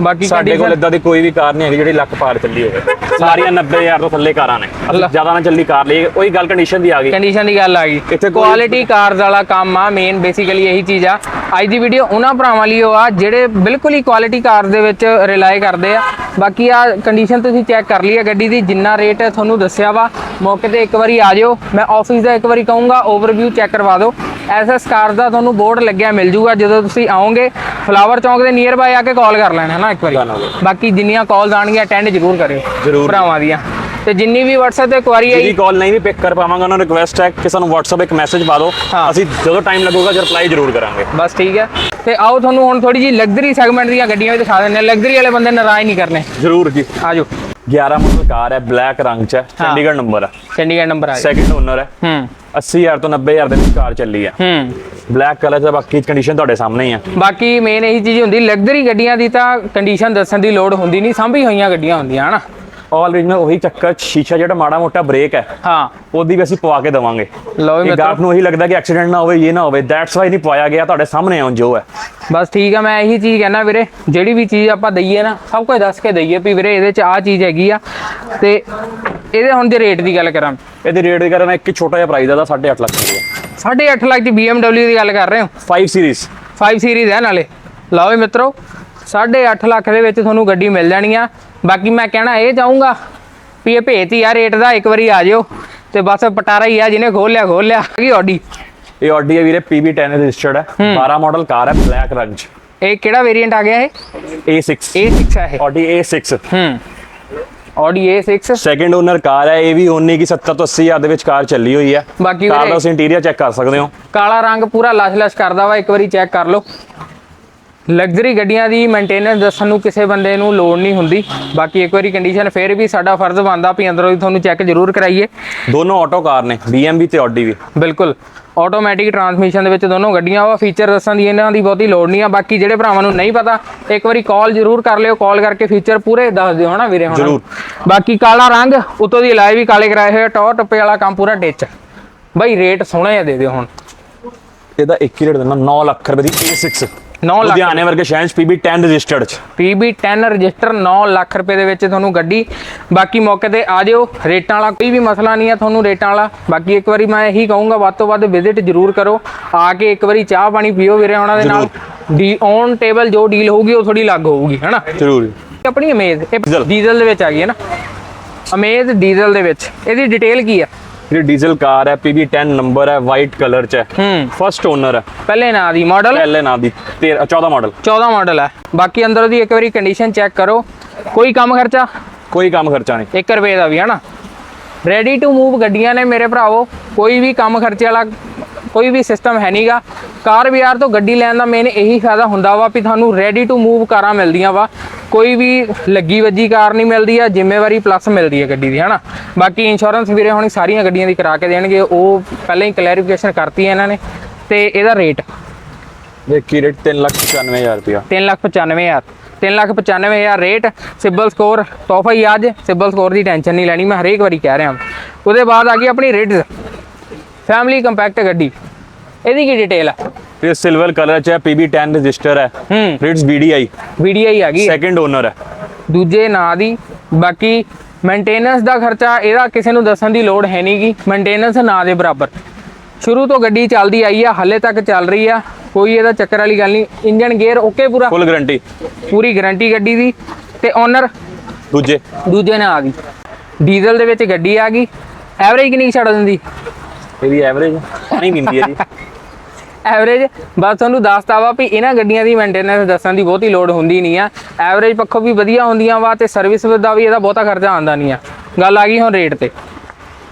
ਬਾਕੀ ਸਾਡੇ ਕੋਲ ਇਦਾਂ ਦੀ ਕੋਈ ਵੀ ਕਾਰ ਨਹੀਂ ਹੈਗੀ ਜਿਹੜੀ ਲੱਖ ਪਾਰ ਚੱਲੀ ਹੋਵੇ। ਸਾਰੀਆਂ 90000 ਤੋਂ ਥੱਲੇ ਕਾਰਾਂ ਨੇ। ਅਸੀਂ। ਜ਼ਿਆਦਾ ਨਾ ਚੱਲੀ ਕਾਰ ਲਈ। ਉਹੀ ਗੱਲ ਕੰਡੀਸ਼ਨ ਦੀ ਆ ਗਈ। ਕੰਡੀਸ਼ਨ ਦੀ ਗੱਲ ਆ ਗਈ। ਇੱਥੇ ਕੁਆਲਿਟੀ ਕਾਰਸ ਵਾਲਾ ਕੰਮ ਆ ਮੇਨ ਬੇਸਿਕਲੀ ਇਹੀ ਚੀਜ਼ ਆ। ਅੱਜ ਦੀ ਵੀਡੀਓ ਉਹਨਾਂ ਭਰਾਵਾਂ ਲਈ ਆ ਜਿਹੜੇ ਬਿਲਕੁਲ ਹੀ ਕੁਆਲਿਟੀ ਕਾਰ ਦੇ ਵਿੱਚ ਰਿਲਾਈ ਕਰਦੇ ਆ। ਬਾਕੀ ਆ ਕੰਡੀਸ਼ਨ ਤੁਸੀਂ ਚੈੱਕ ਕਰ ਲਈ ਆ ਗੱਡੀ ਦੀ ਜਿੰਨਾ ਰੇਟ ਤੁਹਾਨੂੰ ਦੱਸਿਆ ਵਾ। ਮੌਕੇ ਤੇ ਇੱਕ ਵਾਰੀ ਆ ਜਿਓ। ਮੈਂ ਆਫਿਸ ਦਾ ਇੱਕ ਵਾਰੀ ਕਹੂੰਗਾ ਓਵਰਵਿਊ ਚੈੱਕ ਕਰਵਾ ਦਿਓ। ਐਸਐਸ ਕਾਰ ਦਾ ਤੁਹਾਨੂੰ ਬੋਰਡ ਲੱਗਿਆ ਮਿਲ ਜੂਗਾ ਜਦੋਂ ਤੁਸੀਂ ਆਓਗੇ। ਫਲਾਵਰ ਚੌਂਕ ਦੇ ਨੀਅਰ ਬਾਈ ਆ ਕੇ ਕਾਲ ਕਰ ਲੈਣਾ ਹੈ ਨਾ ਇੱਕ ਵਾਰੀ। ਬਾਕੀ ਜਿੰਨੀਆਂ ਕਾਲਸ ਆਣਗੀਆਂ ਅਟੈਂਡ ਜ਼ਰੂਰ ਕਰਿਓ। ਭਰਾਵਾਂ ਦੀਆਂ। ਤੇ ਜਿੰਨੀ ਵੀ WhatsApp ਤੇ ਕੁਆਰੀ ਆਈ ਕਾਲ ਨਹੀਂ ਵੀ ਪਿਕ ਕਰ ਪਾਵਾਂਗਾ ਉਹਨਾਂ ਨੂੰ ਰਿਕੁਐਸਟ ਹੈ ਕਿ ਸਾਨੂੰ WhatsApp ਇੱਕ ਮੈਸੇਜ ਪਾ ਦਿਓ। ਅਸੀਂ ਜਦੋਂ ਟਾਈਮ ਲੱਗੂਗਾ ਰਿਪਲਾਈ ਜ਼ਰੂਰ ਕਰਾਂਗੇ। ਬਸ ਠੀਕ ਹੈ। ਤੇ ਆਓ ਤੁਹਾਨੂੰ ਹੁਣ ਥੋੜੀ ਜੀ ਲਗਜ਼ਰੀ ਸੈਗਮੈਂਟ ਦੀਆਂ ਗੱਡੀਆਂ ਵੀ ਦਿਖਾ ਦਿੰਦੇ ਲਗਜ਼ਰੀ ਵਾਲੇ ਬੰਦੇ ਨਾਰਾਜ਼ ਨਹੀਂ ਕਰਨੇ। ਜ਼ਰੂਰ ਜੀ। ਆਜੋ। 11 ਮਾਡਲ ਕਾਰ ਹੈ ਬਲੈਕ ਰੰਗ ਚ ਹੈ ਚੰਡੀਗੜ੍ਹ ਨੰਬਰ ਹੈ। ਚੰਡੀਗੜ੍ਹ ਨੰਬਰ ਆ ਗਿਆ ਸੈਕਿੰਡ ਓਨਰ ਹੈ। ਹੂੰ। 80000 ਤੋਂ 90000 ਦੇ ਵਿੱਚ ਕਾਰ ਚੱਲੀ ਹੈ। ਹੂੰ। ਬਲੈਕ ਕਲਰ ਦਾ ਬਾਕੀ ਕੰਡੀਸ਼ਨ ਤੁਹਾਡੇ ਸਾਹਮਣੇ ਹੀ ਹੈ। ਬਾਕੀ ਮੇਨ ਇਹੀ ਚੀਜ਼ ਹੁੰਦੀ ਲਗਜ਼ਰੀ ਗੱਡੀਆਂ ਦੀ ਤਾਂ ਕੰਡੀਸ਼ਨ ਦੱਸਣ ਦੀ ਲੋੜ ਹੁੰਦੀ ਨਹੀਂ ਸਾਂਭੀ ਹੋਈਆਂ ਗੱਡੀਆਂ ਹੁੰਦੀਆਂ ਹਨਾ? ਆਲ ਰੀਜਨਲ ਉਹੀ ਚੱਕਰ ਸ਼ੀਸ਼ਾ ਜਿਹੜਾ ਮਾੜਾ ਮੋਟਾ ਬ੍ਰੇਕ ਹੈ ਹਾਂ। ਉਹਦੀ ਵੀ ਅਸੀਂ ਪਵਾ ਕੇ ਦਵਾਂਗੇ। ਲਓ ਵੀ ਗਾਹਕ ਨੂੰ ਇਹੀ ਲੱਗਦਾ ਕਿ ਐਕਸੀਡੈਂਟ ਨਾ ਹੋਵੇ ਇਹ ਨਾ ਹੋਵੇ ਦੈਟਸ ਵਾਈ ਨਹੀਂ ਪਵਾਇਆ ਗਿਆ ਤੁਹਾਡੇ ਸਾਹਮਣੇ ਹੁਣ ਜੋ ਹੈ। ਬਸ ਠੀਕ ਆ ਮੈਂ ਇਹੀ ਚੀਜ਼ ਕਹਿਣਾ ਵੀਰੇ ਜਿਹੜੀ ਵੀ ਚੀਜ਼ ਆਪਾਂ ਦਈਏ ਨਾ ਸਭ ਕੁਝ ਦੱਸ ਕੇ ਦਈਏ ਵੀ ਵੀਰੇ ਇਹਦੇ ਚ ਆ ਚੀਜ਼ ਹੈਗੀ ਆ ਤੇ ਇਹਦੇ ਹੁਣ ਦੇ ਰੇਟ ਦੀ ਗੱਲ ਕਰਾਂ ਇਹਦੇ ਰੇਟ ਦੀ ਕਰਨਾ ਇੱਕ ਛੋਟਾ ਜਿਹਾ ਪ੍ਰਾਈਸ ਦਾ 8.5 ਲੱਖ ਰੁਪਏ। 8.5 ਲੱਖ ਦੀ BMW ਦੀ ਗੱਲ ਕਰ ਰਹੇ ਹੋ? 5 ਸੀਰੀਜ਼ 5 ਸੀਰੀਜ਼ ਹੈ ਨਾਲੇ। ਲਓ ਵੀ ਮਿੱਤਰੋ 8.5 ਲੱਖ ਦੇ ਵਿੱਚ ਤੁਹਾਨੂੰ ਗੱਡੀ ਮਿਲ ਜਾਣੀ ਆ। ਬਾਕੀ ਮੈਂ ਕਹਿਣਾ ਇਹ ਚਾਹੂੰਗਾ ਵੀ ਇਹ ਭੇਤ ਆ ਰੇਟ ਦਾ ਇੱਕ ਵਾਰੀ ਆ ਜਿਓ ਤੇ ਬਸ ਪਟਾਰਾ ਹੀ ਆ ਜਿਹਨੇ ਖੋਲ ਲਿਆ ਖੋਲ ਲਿਆ ਕੀ ਆਡੀ ਇਹ ਆਡੀ ਹੈ ਵੀਰੇ PB10 ਰਜਿਸਟਰਡ ਹੈ। 12 ਮਾਡਲ ਕਾਰ ਹੈ ਬਲੈਕ ਰੰਗ ਚ ਇਹ ਕਿਹੜਾ ਵੇਰੀਐਂਟ ਆ ਗਿਆ ਇਹ? A6 A6 ਹੈ ਇਹ। ਆਡੀ A6 ਹੂੰ। Audi A6 second owner car ਹੈ ਇਹ ਵੀ ਓਨੀ ਕੀ 70 ਤੋਂ 80 ਹਜ਼ਾਰ ਦੇ ਵਿੱਚ ਕਾਰ ਚੱਲੀ ਹੋਈ ਹੈ। ਬਾਕੀ ਕਾਰ ਦਾ ਤੁਸੀਂ ਇੰਟੀਰੀਅਰ ਚੈੱਕ ਕਰ ਸਕਦੇ ਹੋ। ਕਾਲਾ ਰੰਗ ਪੂਰਾ ਲਸ਼-ਲਸ਼ ਕਰਦਾ ਵਾ ਇੱਕ ਵਾਰੀ ਚੈੱਕ ਕਰ ਲਓ। ਲਗਜ਼ਰੀ ਗੱਡੀਆਂ ਦੀ ਮੇਨਟੇਨੈਂਸ ਦੱਸਣ ਨੂੰ ਕਿਸੇ ਬੰਦੇ ਨੂੰ ਲੋੜ ਨਹੀਂ ਹੁੰਦੀ। ਬਾਕੀ ਇੱਕ ਵਾਰੀ ਕੰਡੀਸ਼ਨ ਫੇਰ ਵੀ ਸਾਡਾ ਫਰਜ਼ ਬਣਦਾ ਵੀ ਅੰਦਰੋਂ ਹੀ ਤੁਹਾਨੂੰ ਚੈੱਕ ਜ਼ਰੂਰ ਕਰਾਈਏ। ਦੋਨੋਂ ਆਟੋ ਕਾਰ ਨੇ BMW ਤੇ ਆਡੀ ਵੀ। ਬਿਲਕੁਲ। ਆਟੋਮੈਟਿਕ ਟਰਾਂਸਮਿਸ਼ਨ ਦੇ ਵਿੱਚ ਦੋਨੋਂ ਗੱਡੀਆਂ ਵਾ ਫੀਚਰ ਦੱਸਣ ਦੀ ਇਹਨਾਂ ਦੀ ਬਹੁਤੀ ਲੋੜ ਨਹੀਂ ਆ। ਬਾਕੀ ਜਿਹੜੇ ਭਰਾਵਾਂ ਨੂੰ ਨਹੀਂ ਪਤਾ ਇੱਕ ਵਾਰੀ ਕਾਲ ਜ਼ਰੂਰ ਕਰ ਲਿਓ। ਕਾਲ ਕਰਕੇ ਫੀਚਰ ਪੂਰੇ ਦੱਸ ਦਿਓ ਹਨਾ ਵੀਰੇ ਹੁਣ ਜ਼ਰੂਰ। ਬਾਕੀ ਕਾਲਾ ਰੰਗ ਉਤੋਂ ਦੀ ਲਾਈ ਵੀ ਕਾਲੇ ਕਰਾਏ ਹੋਏ ਟੌਰ ਟੱਪੇ ਵਾਲਾ ਕੰਮ ਪੂਰਾ ਡਿਚ ਬਈ ਰੇਟ ਸੋਹਣਾ ਜਿਹਾ ਦੇ ਦਿਓ ਹੁਣ। ਇਹਦਾ ਇੱਕ ਹੀ ਰੇਟ ਦਿੰਦਾ 9 ਲੱਖ ਰੁਪਏ ਦੀ A6 9 ਲੱਖ ਲੁਧਿਆਣੇ ਵਰਗੇ ਸ਼ਹਿਰ ਚ PB10 ਰਜਿਸਟਰਡ ਚ। PB10 ਰਜਿਸਟਰ 9 ਲੱਖ ਰੁਪਏ ਦੇ ਵਿੱਚ ਤੁਹਾਨੂੰ ਗੱਡੀ। ਬਾਕੀ ਮੌਕੇ ਤੇ ਆ ਜਿਓ ਰੇਟਾਂ ਵਾਲਾ ਕੋਈ ਵੀ ਮਸਲਾ ਨਹੀਂ ਆ ਤੁਹਾਨੂੰ ਰੇਟਾਂ ਵਾਲਾ। ਬਾਕੀ ਇੱਕ ਵਾਰੀ ਮੈਂ ਇਹੀ ਕਹੂੰਗਾ ਵੱਧ ਤੋਂ ਵੱਧ ਵਿਜ਼ਿਟ ਜ਼ਰੂਰ ਕਰੋ। ਆ ਕੇ ਇੱਕ ਵਾਰੀ ਚਾਹ ਪਾਣੀ ਪੀਓ ਵੀਰੇ ਉਹਨਾਂ ਦੇ ਨਾਲ। ਡੀ ਔਨ ਟੇਬਲ ਜੋ ਡੀਲ ਹੋਊਗੀ ਉਹ ਥੋੜੀ ਲੱਗ ਹੋਊਗੀ ਹਨਾ? ਜ਼ਰੂਰ। ਆਪਣੀ ਅਮੇਜ਼ ਇਹ ਡੀਜ਼ਲ। ਡੀਜ਼ਲ ਦੇ ਵਿੱਚ ਆ ਗਈ ਹੈ ਨਾ? ਅਮੇਜ਼ ਡੀਜ਼ਲ ਦੇ ਵਿੱਚ। ਇਹਦੀ ਡਿਟੇਲ ਕੀ ਆ? ਇਹ ਡੀਜ਼ਲ ਕਾਰ ਹੈ PB10 ਨੰਬਰ ਹੈ ਵਾਈਟ ਕਲਰ ਚ ਹੈ। ਹੂੰ। ਫਸਟ ਓਨਰ ਹੈ। ਪਹਿਲੇ ਨਾਂ ਦੀ ਮਾਡਲ ਪਹਿਲੇ ਨਾਮ ਦੀ। 13 14 ਮਾਡਲ 14 ਮਾਡਲ ਹੈ। ਬਾਕੀ ਅੰਦਰ ਦੀ ਇੱਕ ਵਾਰੀ ਕੰਡੀਸ਼ਨ ਚੈੱਕ ਕਰੋ। ਕੋਈ ਕੰਮ ਖਰਚਾ? ਕੋਈ ਕੰਮ ਖਰਚਾ ਨਹੀਂ। 1 ਰੁਪਏ ਦਾ ਵੀ ਹਨਾ? ਰੈਡੀ ਟੂ ਮੂਵ ਗੱਡੀਆਂ ਨੇ ਮੇਰੇ ਭਰਾਵੋ। ਕੋਈ ਵੀ ਕੰਮ ਖਰਚੇ ਵਾਲਾ ਕੋਈ ਵੀ ਸਿਸਟਮ ਹੈ ਨਹੀਂਗਾ ਕਾਰ ਬਾਜ਼ਾਰ ਤੋਂ ਗੱਡੀ ਲੈਣ ਦਾ ਮੇਨ ਇਹੀ ਫਾਇਦਾ ਹੁੰਦਾ ਵਾ ਵੀ ਤੁਹਾਨੂੰ ਰੈਡੀ ਟੂ ਮੂਵ ਕਾਰਾਂ ਮਿਲਦੀਆਂ ਵਾ। ਕੋਈ ਵੀ ਲੱਗੀ ਵੱਜੀ ਕਾਰ ਨਹੀਂ ਮਿਲਦੀ ਆ ਜ਼ਿੰਮੇਵਾਰੀ ਪਲੱਸ ਮਿਲਦੀ ਹੈ ਗੱਡੀ ਦੀ ਹਨਾ। ਬਾਕੀ ਇੰਸ਼ੋਰੈਂਸ ਵੀਰੇ ਹੁਣੀ ਸਾਰੀਆਂ ਗੱਡੀਆਂ ਦੀ ਕਰਾ ਕੇ ਦੇਣਗੇ ਉਹ ਪਹਿਲਾਂ ਹੀ ਕਲੈਰੀਫਿਕੇਸ਼ਨ ਕਰਤੀ ਹੈ ਇਹਨਾਂ ਨੇ ਤੇ ਇਹਦਾ ਰੇਟ ਇਹ ਕੀ ਰੇਟ 395000 ਰੁਪਇਆ। 395000 395000 ਰੇਟ ਸਿਬਲ ਸਕੋਰ ਤੋਹਫਾ ਹੀ ਅੱਜ ਸਿਬਲ ਸਕੋਰ ਦੀ ਟੈਨਸ਼ਨ ਨਹੀਂ ਲੈਣੀ ਮੈਂ ਹਰੇਕ ਵਾਰੀ ਕਹਿ ਰਿਹਾ ਉਹਦੇ ਬਾਅਦ ਆ ਗਈ ਆਪਣੀ ਰਿਡਜ਼ ਫੈਮਿਲੀ ਕੰਪੈਕਟ ਗੱਡੀ। ਇਹਦੀ ਕੀ ਡਿਟੇਲ ਆ? ਇਹ ਸਿਲਵਰ ਕਲਰ ਚ ਹੈ PB10 ਰਜਿਸਟਰ ਹੈ। ਹੂੰ। ਰਿਟਸ VDI ਵੀਡੀਆਈ ਆ ਗਈ। ਸੈਕਿੰਡ ਓਨਰ ਹੈ। ਦੂਜੇ ਨਾਂ ਦੀ। ਬਾਕੀ ਮੇਨਟੇਨੈਂਸ ਦਾ ਖਰਚਾ ਇਹਦਾ ਕਿਸੇ ਨੂੰ ਦੱਸਣ ਦੀ ਲੋੜ ਹੈ ਨਹੀਂਗੀ ਮੇਨਟੇਨੈਂਸ ਨਾਂ ਦੇ ਬਰਾਬਰ। ਸ਼ੁਰੂ ਤੋਂ ਗੱਡੀ ਚੱਲਦੀ ਆਈ ਆ ਹੱਲੇ ਤੱਕ ਚੱਲ ਰਹੀ ਆ। ਕੋਈ ਇਹਦਾ ਚੱਕਰ ਵਾਲੀ ਗੱਲ ਨਹੀਂ। ਇੰਜਨ ਗੇਅਰ ਓਕੇ ਪੂਰਾ? ਫੁੱਲ ਗਾਰੰਟੀ ਪੂਰੀ ਗਾਰੰਟੀ ਗੱਡੀ ਦੀ। ਤੇ ਓਨਰ ਦੂਜੇ। ਦੂਜੇ ਨਾਲ ਆ ਗਈ। ਡੀਜ਼ਲ ਦੇ ਵਿੱਚ ਗੱਡੀ ਆ ਗਈ। ਐਵਰੇਜ ਕਿੰਨੀ ਛੱਡ ਦਿੰਦੀ? ਇਹਦੀ ਐਵਰੇਜ ਪਾਣੀ ਪੀਂਦੀ ਹੈ ਜੀ ਐਵਰੇਜ ਬਸ ਤੁਹਾਨੂੰ ਦੱਸਤਾ ਵਾ ਵੀ ਇਹਨਾਂ ਗੱਡੀਆਂ ਦੀ ਮੇਨਟੇਨੈਂਸ ਦੱਸਣ ਦੀ ਬਹੁਤੀ ਲੋੜ ਹੁੰਦੀ ਨਹੀਂ ਆ। ਐਵਰੇਜ ਪੱਖੋਂ ਵੀ ਵਧੀਆ ਹੁੰਦੀਆਂ ਵਾ ਤੇ ਸਰਵਿਸ ਦਾ ਵੀ ਇਹਦਾ ਬਹੁਤਾ ਖਰਚਾ ਆਉਂਦਾ ਨਹੀਂ ਆ। ਗੱਲ ਆ ਗਈ ਹੁਣ ਰੇਟ ਤੇ।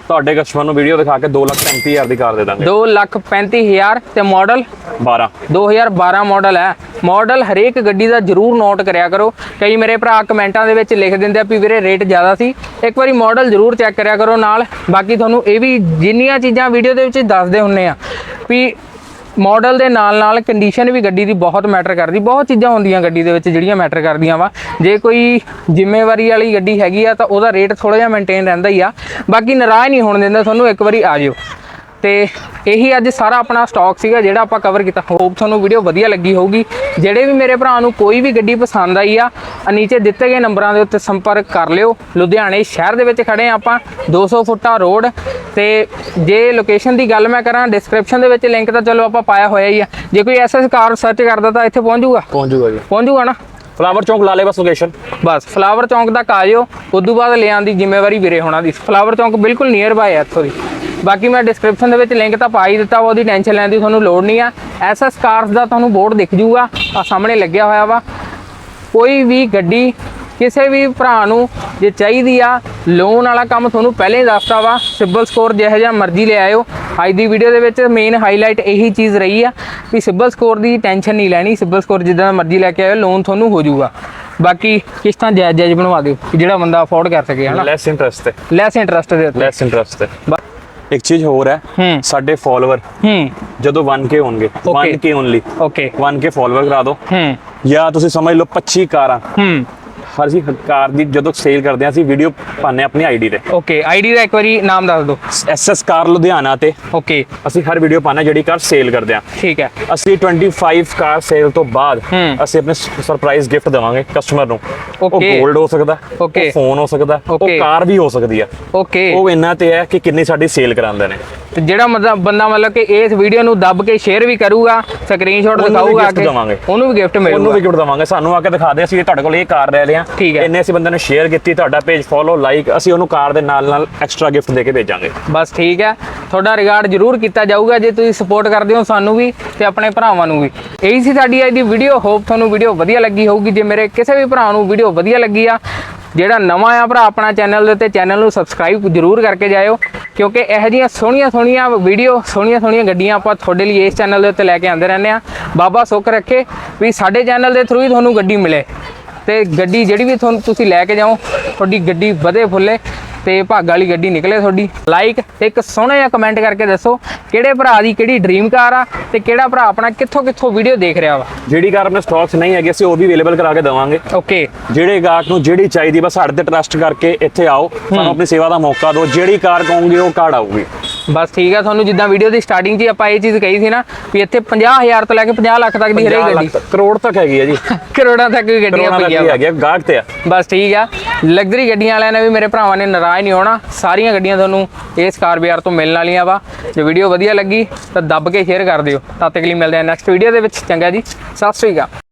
ਤੁਹਾਡੇ ਕਸਟਮਰ ਨੂੰ ਵੀਡੀਓ ਦਿਖਾ ਕੇ 235000 ਦੀ ਕਾਰ ਦੇ ਦਾਂਗੇ। 2 ਲੱਖ 35000 ਤੇ ਮਾਡਲ 12 2012 ਮਾਡਲ ਹੈ। ਮਾਡਲ ਹਰੇਕ ਗੱਡੀ ਦਾ ਜਰੂਰ ਨੋਟ ਕਰਿਆ ਕਰੋ। ਕਈ ਮੇਰੇ ਭਰਾ ਕਮੈਂਟਾਂ ਦੇ ਵਿੱਚ ਲਿਖ ਦਿੰਦੇ ਆ ਵੀ ਵੀਰੇ ਰੇਟ ਜ਼ਿਆਦਾ ਸੀ। ਇੱਕ ਵਾਰੀ ਮਾਡਲ ਜਰੂਰ ਚੈੱਕ ਕਰਿਆ ਕਰੋ ਨਾਲ। ਬਾਕੀ ਤੁਹਾਨੂੰ ਇਹ ਵੀ ਜਿੰਨੀਆਂ ਚੀਜ਼ਾਂ ਵੀਡੀਓ ਦੇ ਵਿੱਚ ਦੱਸਦੇ ਹੁੰਨੇ ਆ ਵੀ ਮਾਡਲ ਦੇ ਨਾਲ ਨਾਲ ਕੰਡੀਸ਼ਨ ਵੀ ਗੱਡੀ ਦੀ ਬਹੁਤ ਮੈਟਰ ਕਰਦੀ। ਬਹੁਤ ਚੀਜ਼ਾਂ ਹੁੰਦੀਆਂ ਗੱਡੀ ਦੇ ਵਿੱਚ ਜਿਹੜੀਆਂ ਮੈਟਰ ਕਰਦੀਆਂ ਵਾ। ਜੇ ਕੋਈ ਜ਼ਿੰਮੇਵਾਰੀ ਵਾਲੀ ਗੱਡੀ ਹੈਗੀ ਆ ਤਾਂ ਉਹਦਾ ਰੇਟ ਥੋੜਾ ਜਿਹਾ ਮੇਨਟੇਨ ਰਹਿੰਦਾ ਹੀ ਆ। ਬਾਕੀ ਨਾਰਾਜ਼ ਨਹੀਂ ਹੋਣ ਦਿੰਦਾ, ਤੁਹਾਨੂੰ ਇੱਕ ਵਾਰੀ ਆ ਜਿਓ। ਤੇ ਇਹੀ ਅੱਜ ਸਾਰਾ ਆਪਣਾ ਸਟਾਕ ਸੀਗਾ ਜਿਹੜਾ ਆਪਾਂ ਕਵਰ ਕੀਤਾ। ਹੋਪ ਤੁਹਾਨੂੰ ਵੀਡੀਓ ਵਧੀਆ ਲੱਗੀ ਹੋਊਗੀ। ਜਿਹੜੇ ਵੀ ਮੇਰੇ ਭਰਾ ਨੂੰ ਕੋਈ ਵੀ ਗੱਡੀ ਪਸੰਦ ਆਈ ਆ ਨੀਚੇ ਦਿੱਤੇ ਗਏ ਨੰਬਰਾਂ ਦੇ ਉੱਤੇ ਸੰਪਰਕ ਕਰ ਲਿਓ। ਲੁਧਿਆਣੇ ਸ਼ਹਿਰ ਦੇ ਵਿੱਚ ਖੜੇ ਆ ਆਪਾਂ 200 ਫੁੱਟਾ ਰੋਡ ਤੇ ਜੇ ਲੋਕੇਸ਼ਨ ਦੀ ਗੱਲ ਮੈਂ ਕਰਾਂ ਡਿਸਕ੍ਰਿਪਸ਼ਨ ਦੇ ਵਿੱਚ ਲਿੰਕ ਤਾਂ ਚਲੋ ਆਪਾਂ ਪਾਇਆ ਹੋਇਆ ਹੀ ਆ। ਜੇ ਕੋਈ ਐਸਐਸ ਕਾਰ ਸਰਚ ਕਰਦਾ ਤਾਂ ਇੱਥੇ ਪਹੁੰਚ ਜਾਊਗਾ? ਪਹੁੰਚ ਜੂਗਾ ਜੀ। ਪਹੁੰਚ ਜਾਊਗਾ ਨਾ? ਫਲਾਵਰ ਚੌਂਕ ਲਾ ਲੇ ਬਸ ਲੋਕੇਸ਼ਨ ਬਸ ਫਲਾਵਰ ਚੌਂਕ ਤੱਕ ਆ ਜਿਓ। ਉਦੋਂ ਬਾਅਦ ਲਿਆਉਣ ਦੀ ਜ਼ਿੰਮੇਵਾਰੀ ਵੀਰੇ ਹੋਣਾ ਦੀ। ਫਲਾਵਰ ਚੌਂਕ ਬਿਲਕੁਲ ਨੀਅਰ ਬਾਏ ਹੈ ਇੱਥੋਂ ਦੀ। ਬਾਕੀ ਮੈਂ ਡਿਸਕ੍ਰਿਪਸ਼ਨ ਦੇ ਵਿੱਚ ਲਿੰਕ ਤਾਂ ਪਾ ਹੀ ਦਿੱਤਾ ਵਾ ਉਹਦੀ ਟੈਨਸ਼ਨ ਲੈਣ ਦੀ ਤੁਹਾਨੂੰ ਲੋੜ ਨਹੀਂ ਆ। ਐਸਐਸ ਕਾਰਸ ਦਾ ਤੁਹਾਨੂੰ ਬੋਰਡ ਦਿਖ ਜੂਗਾ ਆ ਸਾਹਮਣੇ ਲੱਗਿਆ ਹੋਇਆ ਵਾ। ਕੋਈ ਵੀ ਗੱਡੀ ਕਿਸੇ ਵੀ ਭਰਾ ਨੂੰ ਜੇ ਚਾਹੀਦੀ ਆ ਲੋਨ ਵਾਲਾ ਕੰਮ ਤੁਹਾਨੂੰ ਪਹਿਲੇ ਹੀ ਦੱਸਤਾ ਵਾ ਸਿਬਲ ਸਕੋਰ ਜਿਹੋ ਜਿਹਾ ਮਰਜ਼ੀ ਲੈ ਆਇਓ। ਅੱਜ ਦੀ ਵੀਡੀਓ ਦੇ ਵਿੱਚ ਮੇਨ ਹਾਈਲਾਈਟ ਇਹੀ ਚੀਜ਼ ਰਹੀ ਆ ਵੀ ਸਿਬਲ ਸਕੋਰ ਦੀ ਟੈਨਸ਼ਨ ਨਹੀਂ ਲੈਣੀ ਸਿਬਲ ਸਕੋਰ ਜਿੱਦਾਂ ਮਰਜ਼ੀ ਲੈ ਕੇ ਆਇਓ ਲੋਨ ਤੁਹਾਨੂੰ ਹੋ ਜਾਊਗਾ ਬਾਕੀ ਕਿਸ਼ਤਾਂ ਜਾਇਜ਼ ਜਾਇਜ਼ ਬਣਵਾ ਦਿਓ ਕਿ ਜਿਹੜਾ ਬੰਦਾ ਅਫੋਰਡ ਕਰ ਸਕੇ ਹਨਾ? ਲੈਸ ਇੰਟਰਸਟ ਤੇ। ਲੈਸ ਇੰਟਰਸਟ ਦੇ ਉੱਤੇ। ਲੈਸ ਇੰਟਰਸਟ ਤੇ। ਇੱਕ ਚੀਜ਼ ਹੋਰ ਹੈ ਸਾਡੇ ਫਾਲੋਅਰ ਜਦੋਂ 1k ਹੋਣਗੇ 1k only okay 1k follower ਕਰਾ ਦਿਓ ਹੂੰ। ਜਾਂ ਤੁਸੀਂ ਸਮਝ ਲਓ 25 ਕਾਰਾਂ। ਹਰ ਜੀ ਕਾਰ ਦੀ ਜਦੋਂ ਸੇਲ ਕਰਦੇ ਹਾਂ ਅਸੀਂ ਵੀਡੀਓ ਪਾਉਂਦੇ ਹਾਂ ਆਪਣੀ ਆਈਡੀ ਤੇ। ਓਕੇ ਆਈਡੀ ਦਾ ਇੱਕ ਵਾਰੀ ਨਾਮ ਦੱਸ ਦਿਓ। ਐਸਐਸ ਕਾਰ ਲੁਧਿਆਣਾ ਤੇ। ਓਕੇ ਅਸੀਂ ਹਰ ਵੀਡੀਓ ਪਾਉਂਦੇ ਹਾਂ ਜਿਹੜੀ ਕਾਰ ਸੇਲ ਕਰਦੇ ਹਾਂ। ਠੀਕ ਹੈ। ਅਸੀਂ 25 ਕਾਰ ਸੇਲ ਤੋਂ ਬਾਅਦ। ਅਸੀਂ ਆਪਣੇ ਸਰਪ੍ਰਾਈਜ਼ ਗਿਫਟ ਦੇਵਾਂਗੇ ਕਸਟਮਰ ਨੂੰ। ਉਹ. 골ਡ ਹੋ ਸਕਦਾ. ਉਹ ਫੋਨ ਹੋ ਸਕਦਾ ਉਹ. ਕਾਰ ਵੀ ਹੋ ਸਕਦੀ ਆ। ਓਕੇ ਉਹ ਇੰਨਾ ਤੇ ਹੈ ਕਿ ਕਿੰਨੀ ਸਾਡੀ ਸੇਲ ਕਰਾਉਂਦੇ ਨੇ। ਤੇ ਜਿਹੜਾ ਮਤਲਬ ਬੰਦਾ ਮਤਲਬ ਕਿ ਇਸ ਵੀਡੀਓ ਨੂੰ ਦੱਬ ਕੇ ਸ਼ੇਅਰ ਵੀ ਕਰੂਗਾ ਸਕਰੀਨਸ਼ਾਟ ਉਹਨੂੰ ਦਿਖਾਊਗਾ ਕਿ। ਉਹਨੂੰ ਵੀ ਗਿਫਟ ਉਹਨੂੰ ਮਿਲੂਗਾ ਵੀ ਗਿਫਟ ਦੇਵਾਂਗੇ। ਸਾਨੂੰ ਆ ਕੇ ਦਿਖਾ ਦੇ ਅਸੀਂ ਤੁਹਾਡੇ ਕੋਲ ਇਹ ਕਾਰ ਲੈ ਲਿਆ। ਇੰਨੇ ਅਸੀਂ ਬੰਦੇ ਨੇ ਸ਼ੇਅਰ ਕੀਤੀ ਤੁਹਾਡਾ ਪੇਜ ਫੋਲੋ ਲਾਈਕ ਅਸੀਂ ਉਹਨੂੰ ਕਾਰ ਦੇ ਨਾਲ ਨਾਲ ਐਕਸਟਰਾ ਗਿਫਟ ਦੇ ਕੇ ਭੇਜਾਂਗੇ। ਬਸ ਠੀਕ ਹੈ। ਤੁਹਾਡਾ ਰਿਗਾਰਡ ਜ਼ਰੂਰ ਕੀਤਾ ਜਾਊਗਾ ਜੇ ਤੁਸੀਂ ਸਪੋਰਟ ਕਰਦੇ ਹੋ ਸਾਨੂੰ ਵੀ ਤੇ ਆਪਣੇ ਭਰਾਵਾਂ ਨੂੰ ਵੀ। ਇਹੀ ਸੀ ਸਾਡੀ ਅੱਜ ਦੀ ਵੀਡੀਓ ਹੋਪ ਤੁਹਾਨੂੰ ਵੀਡੀਓ ਵਧੀਆ ਲੱਗੀ ਹੋਊਗੀ। ਜੇ ਮੇਰੇ ਕਿਸੇ ਵੀ ਭਰਾ ਨੂੰ ਵੀਡੀਓ ਵਧੀਆ ਲੱਗੀ ਆ ਜਿਹੜਾ ਨਵਾਂ ਆ ਭਰਾ ਆਪਣਾ ਚੈਨਲ ਦੇ ਉੱਤੇ, ਚੈਨਲ ਨੂੰ ਸਬਸਕ੍ਰਾਈਬ ਜ਼ਰੂਰ ਕਰਕੇ ਜਾਇਓ, ਕਿਉਂਕਿ ਇਹੋ ਜਿਹੀਆਂ ਸੋਹਣੀਆਂ ਸੋਹਣੀਆਂ ਵੀਡੀਓ ਸੋਹਣੀਆਂ ਸੋਹਣੀਆਂ ਗੱਡੀਆਂ ਆਪਾਂ ਤੁਹਾਡੇ ਲਈ ਇਸ ਚੈਨਲ ਦੇ ਉੱਤੇ ਲੈ ਕੇ ਆਉਂਦੇ ਰਹਿੰਦੇ ਆ ਬਾਬਾ ਸੁੱਖ ਰੱਖੇ ਵੀ ਸਾਡੇ ਚੈਨਲ ਦੇ ਥਰੂ ਹੀ ਤੁਹਾਨੂੰ ਗੱਡੀ ਮਿਲੇ। ਤੇ ਗੱਡੀ ਜਿਹੜੀ ਵੀ ਤੁਹਾਨੂੰ ਤੁਸੀਂ ਲੈ ਕੇ ਜਾਓ, ਤੁਹਾਡੀ ਗੱਡੀ ਵਧੇ ਫੁੱਲੇ। ਤੇ ਭਾਗ ਵਾਲੀ ਗੱਡੀ ਨਿਕਲੇ ਤੁਹਾਡੀ। ਲਾਈਕ ਤੇ ਇੱਕ ਸੋਹਣਾ ਜਿਹਾ ਕਮੈਂਟ ਕਰਕੇ ਦੱਸੋ ਕਿਹੜੇ ਭਰਾ ਦੀ ਕਿਹੜੀ ਡ੍ਰੀਮ ਕਾਰ ਆ ਤੇ ਕਿਹੜਾ ਭਰਾ ਆਪਣਾ ਕਿੱਥੋਂ ਕਿੱਥੋਂ ਵੀਡੀਓ ਦੇਖ ਰਿਹਾ ਵਾ। ਜਿਹੜੀ ਕਾਰ ਆਪਣੇ ਸਟਾਕਸ ਨਹੀਂ ਹੈਗੀ ਅਸੀਂ ਉਹ ਵੀ ਅਵੇਲੇਬਲ ਕਰਾ ਕੇ ਦੇਵਾਂਗੇ। ਓਕੇ ਜਿਹੜੇ ਗਾਹਕ ਨੂੰ ਜਿਹੜੀ ਚਾਹੀਦੀ ਬਸ ਸਾਡੇ ਤੇ ਟਰਸਟ ਕਰਕੇ ਇੱਥੇ ਆਓ। ਸਾਨੂੰ ਆਪਣੀ ਸੇਵਾ ਦਾ ਮੌਕਾ ਦਿਓ। ਜਿਹੜੀ ਕਾਰ ਕਹੋਗੇ ਉਹ ਕਾਰ ਆਊਗੀ। ਬਸ ਠੀਕ ਆ ਤੁਹਾਨੂੰ ਜਿੱਦਾਂ ਵੀਡੀਓ ਦੀ ਸਟਾਰਟਿੰਗ 'ਚ ਹੀ ਆਪਾਂ ਇਹ ਚੀਜ਼ ਕਹੀ ਸੀ ਨਾ ਵੀ ਇੱਥੇ 50000 ਤੋਂ ਲੈ ਕੇ 50 ਲੱਖ ਤੱਕ ਦੀ ਹਰੇਕ 50 ਗੱਡੀ। ਕਰੋੜ ਤੱਕ ਹੈਗੀ ਹੈ ਜੀ। ਕਰੋੜਾਂ ਤੱਕ ਵੀ ਗੱਡੀਆਂ ਪਈਆਂ ਹੀ। ਹੈਗੀ ਹੈ ਗਾਹਕ ਤੇ ਆ। ਬਸ ਠੀਕ ਆ ਲਗਜ਼ਰੀ ਗੱਡੀਆਂ ਵਾਲਿਆਂ ਨੇ ਵੀ ਮੇਰੇ ਭਰਾਵਾਂ ਨੇ ਨਾਰਾਜ਼ ਨਹੀਂ ਹੋਣਾ। ਸਾਰੀਆਂ ਗੱਡੀਆਂ ਤੁਹਾਨੂੰ ਇਸ ਕਾਰ ਬਾਜ਼ਾਰ ਤੋਂ ਮਿਲਣ ਵਾਲੀਆਂ ਵਾ। ਜੇ ਵੀਡੀਓ ਵਧੀਆ ਲੱਗੀ ਤਾਂ ਦੱਬ ਕੇ ਸ਼ੇਅਰ ਕਰ ਦਿਓ। ਤਦ ਤੱਕ ਲਈ ਮਿਲਦੇ ਆ ਨੈਕਸਟ ਵੀਡੀਓ ਦੇ ਵਿੱਚ। ਚੰਗਾ ਜੀ ਸਤਿ ਸ੍ਰੀ ਅਕਾਲ।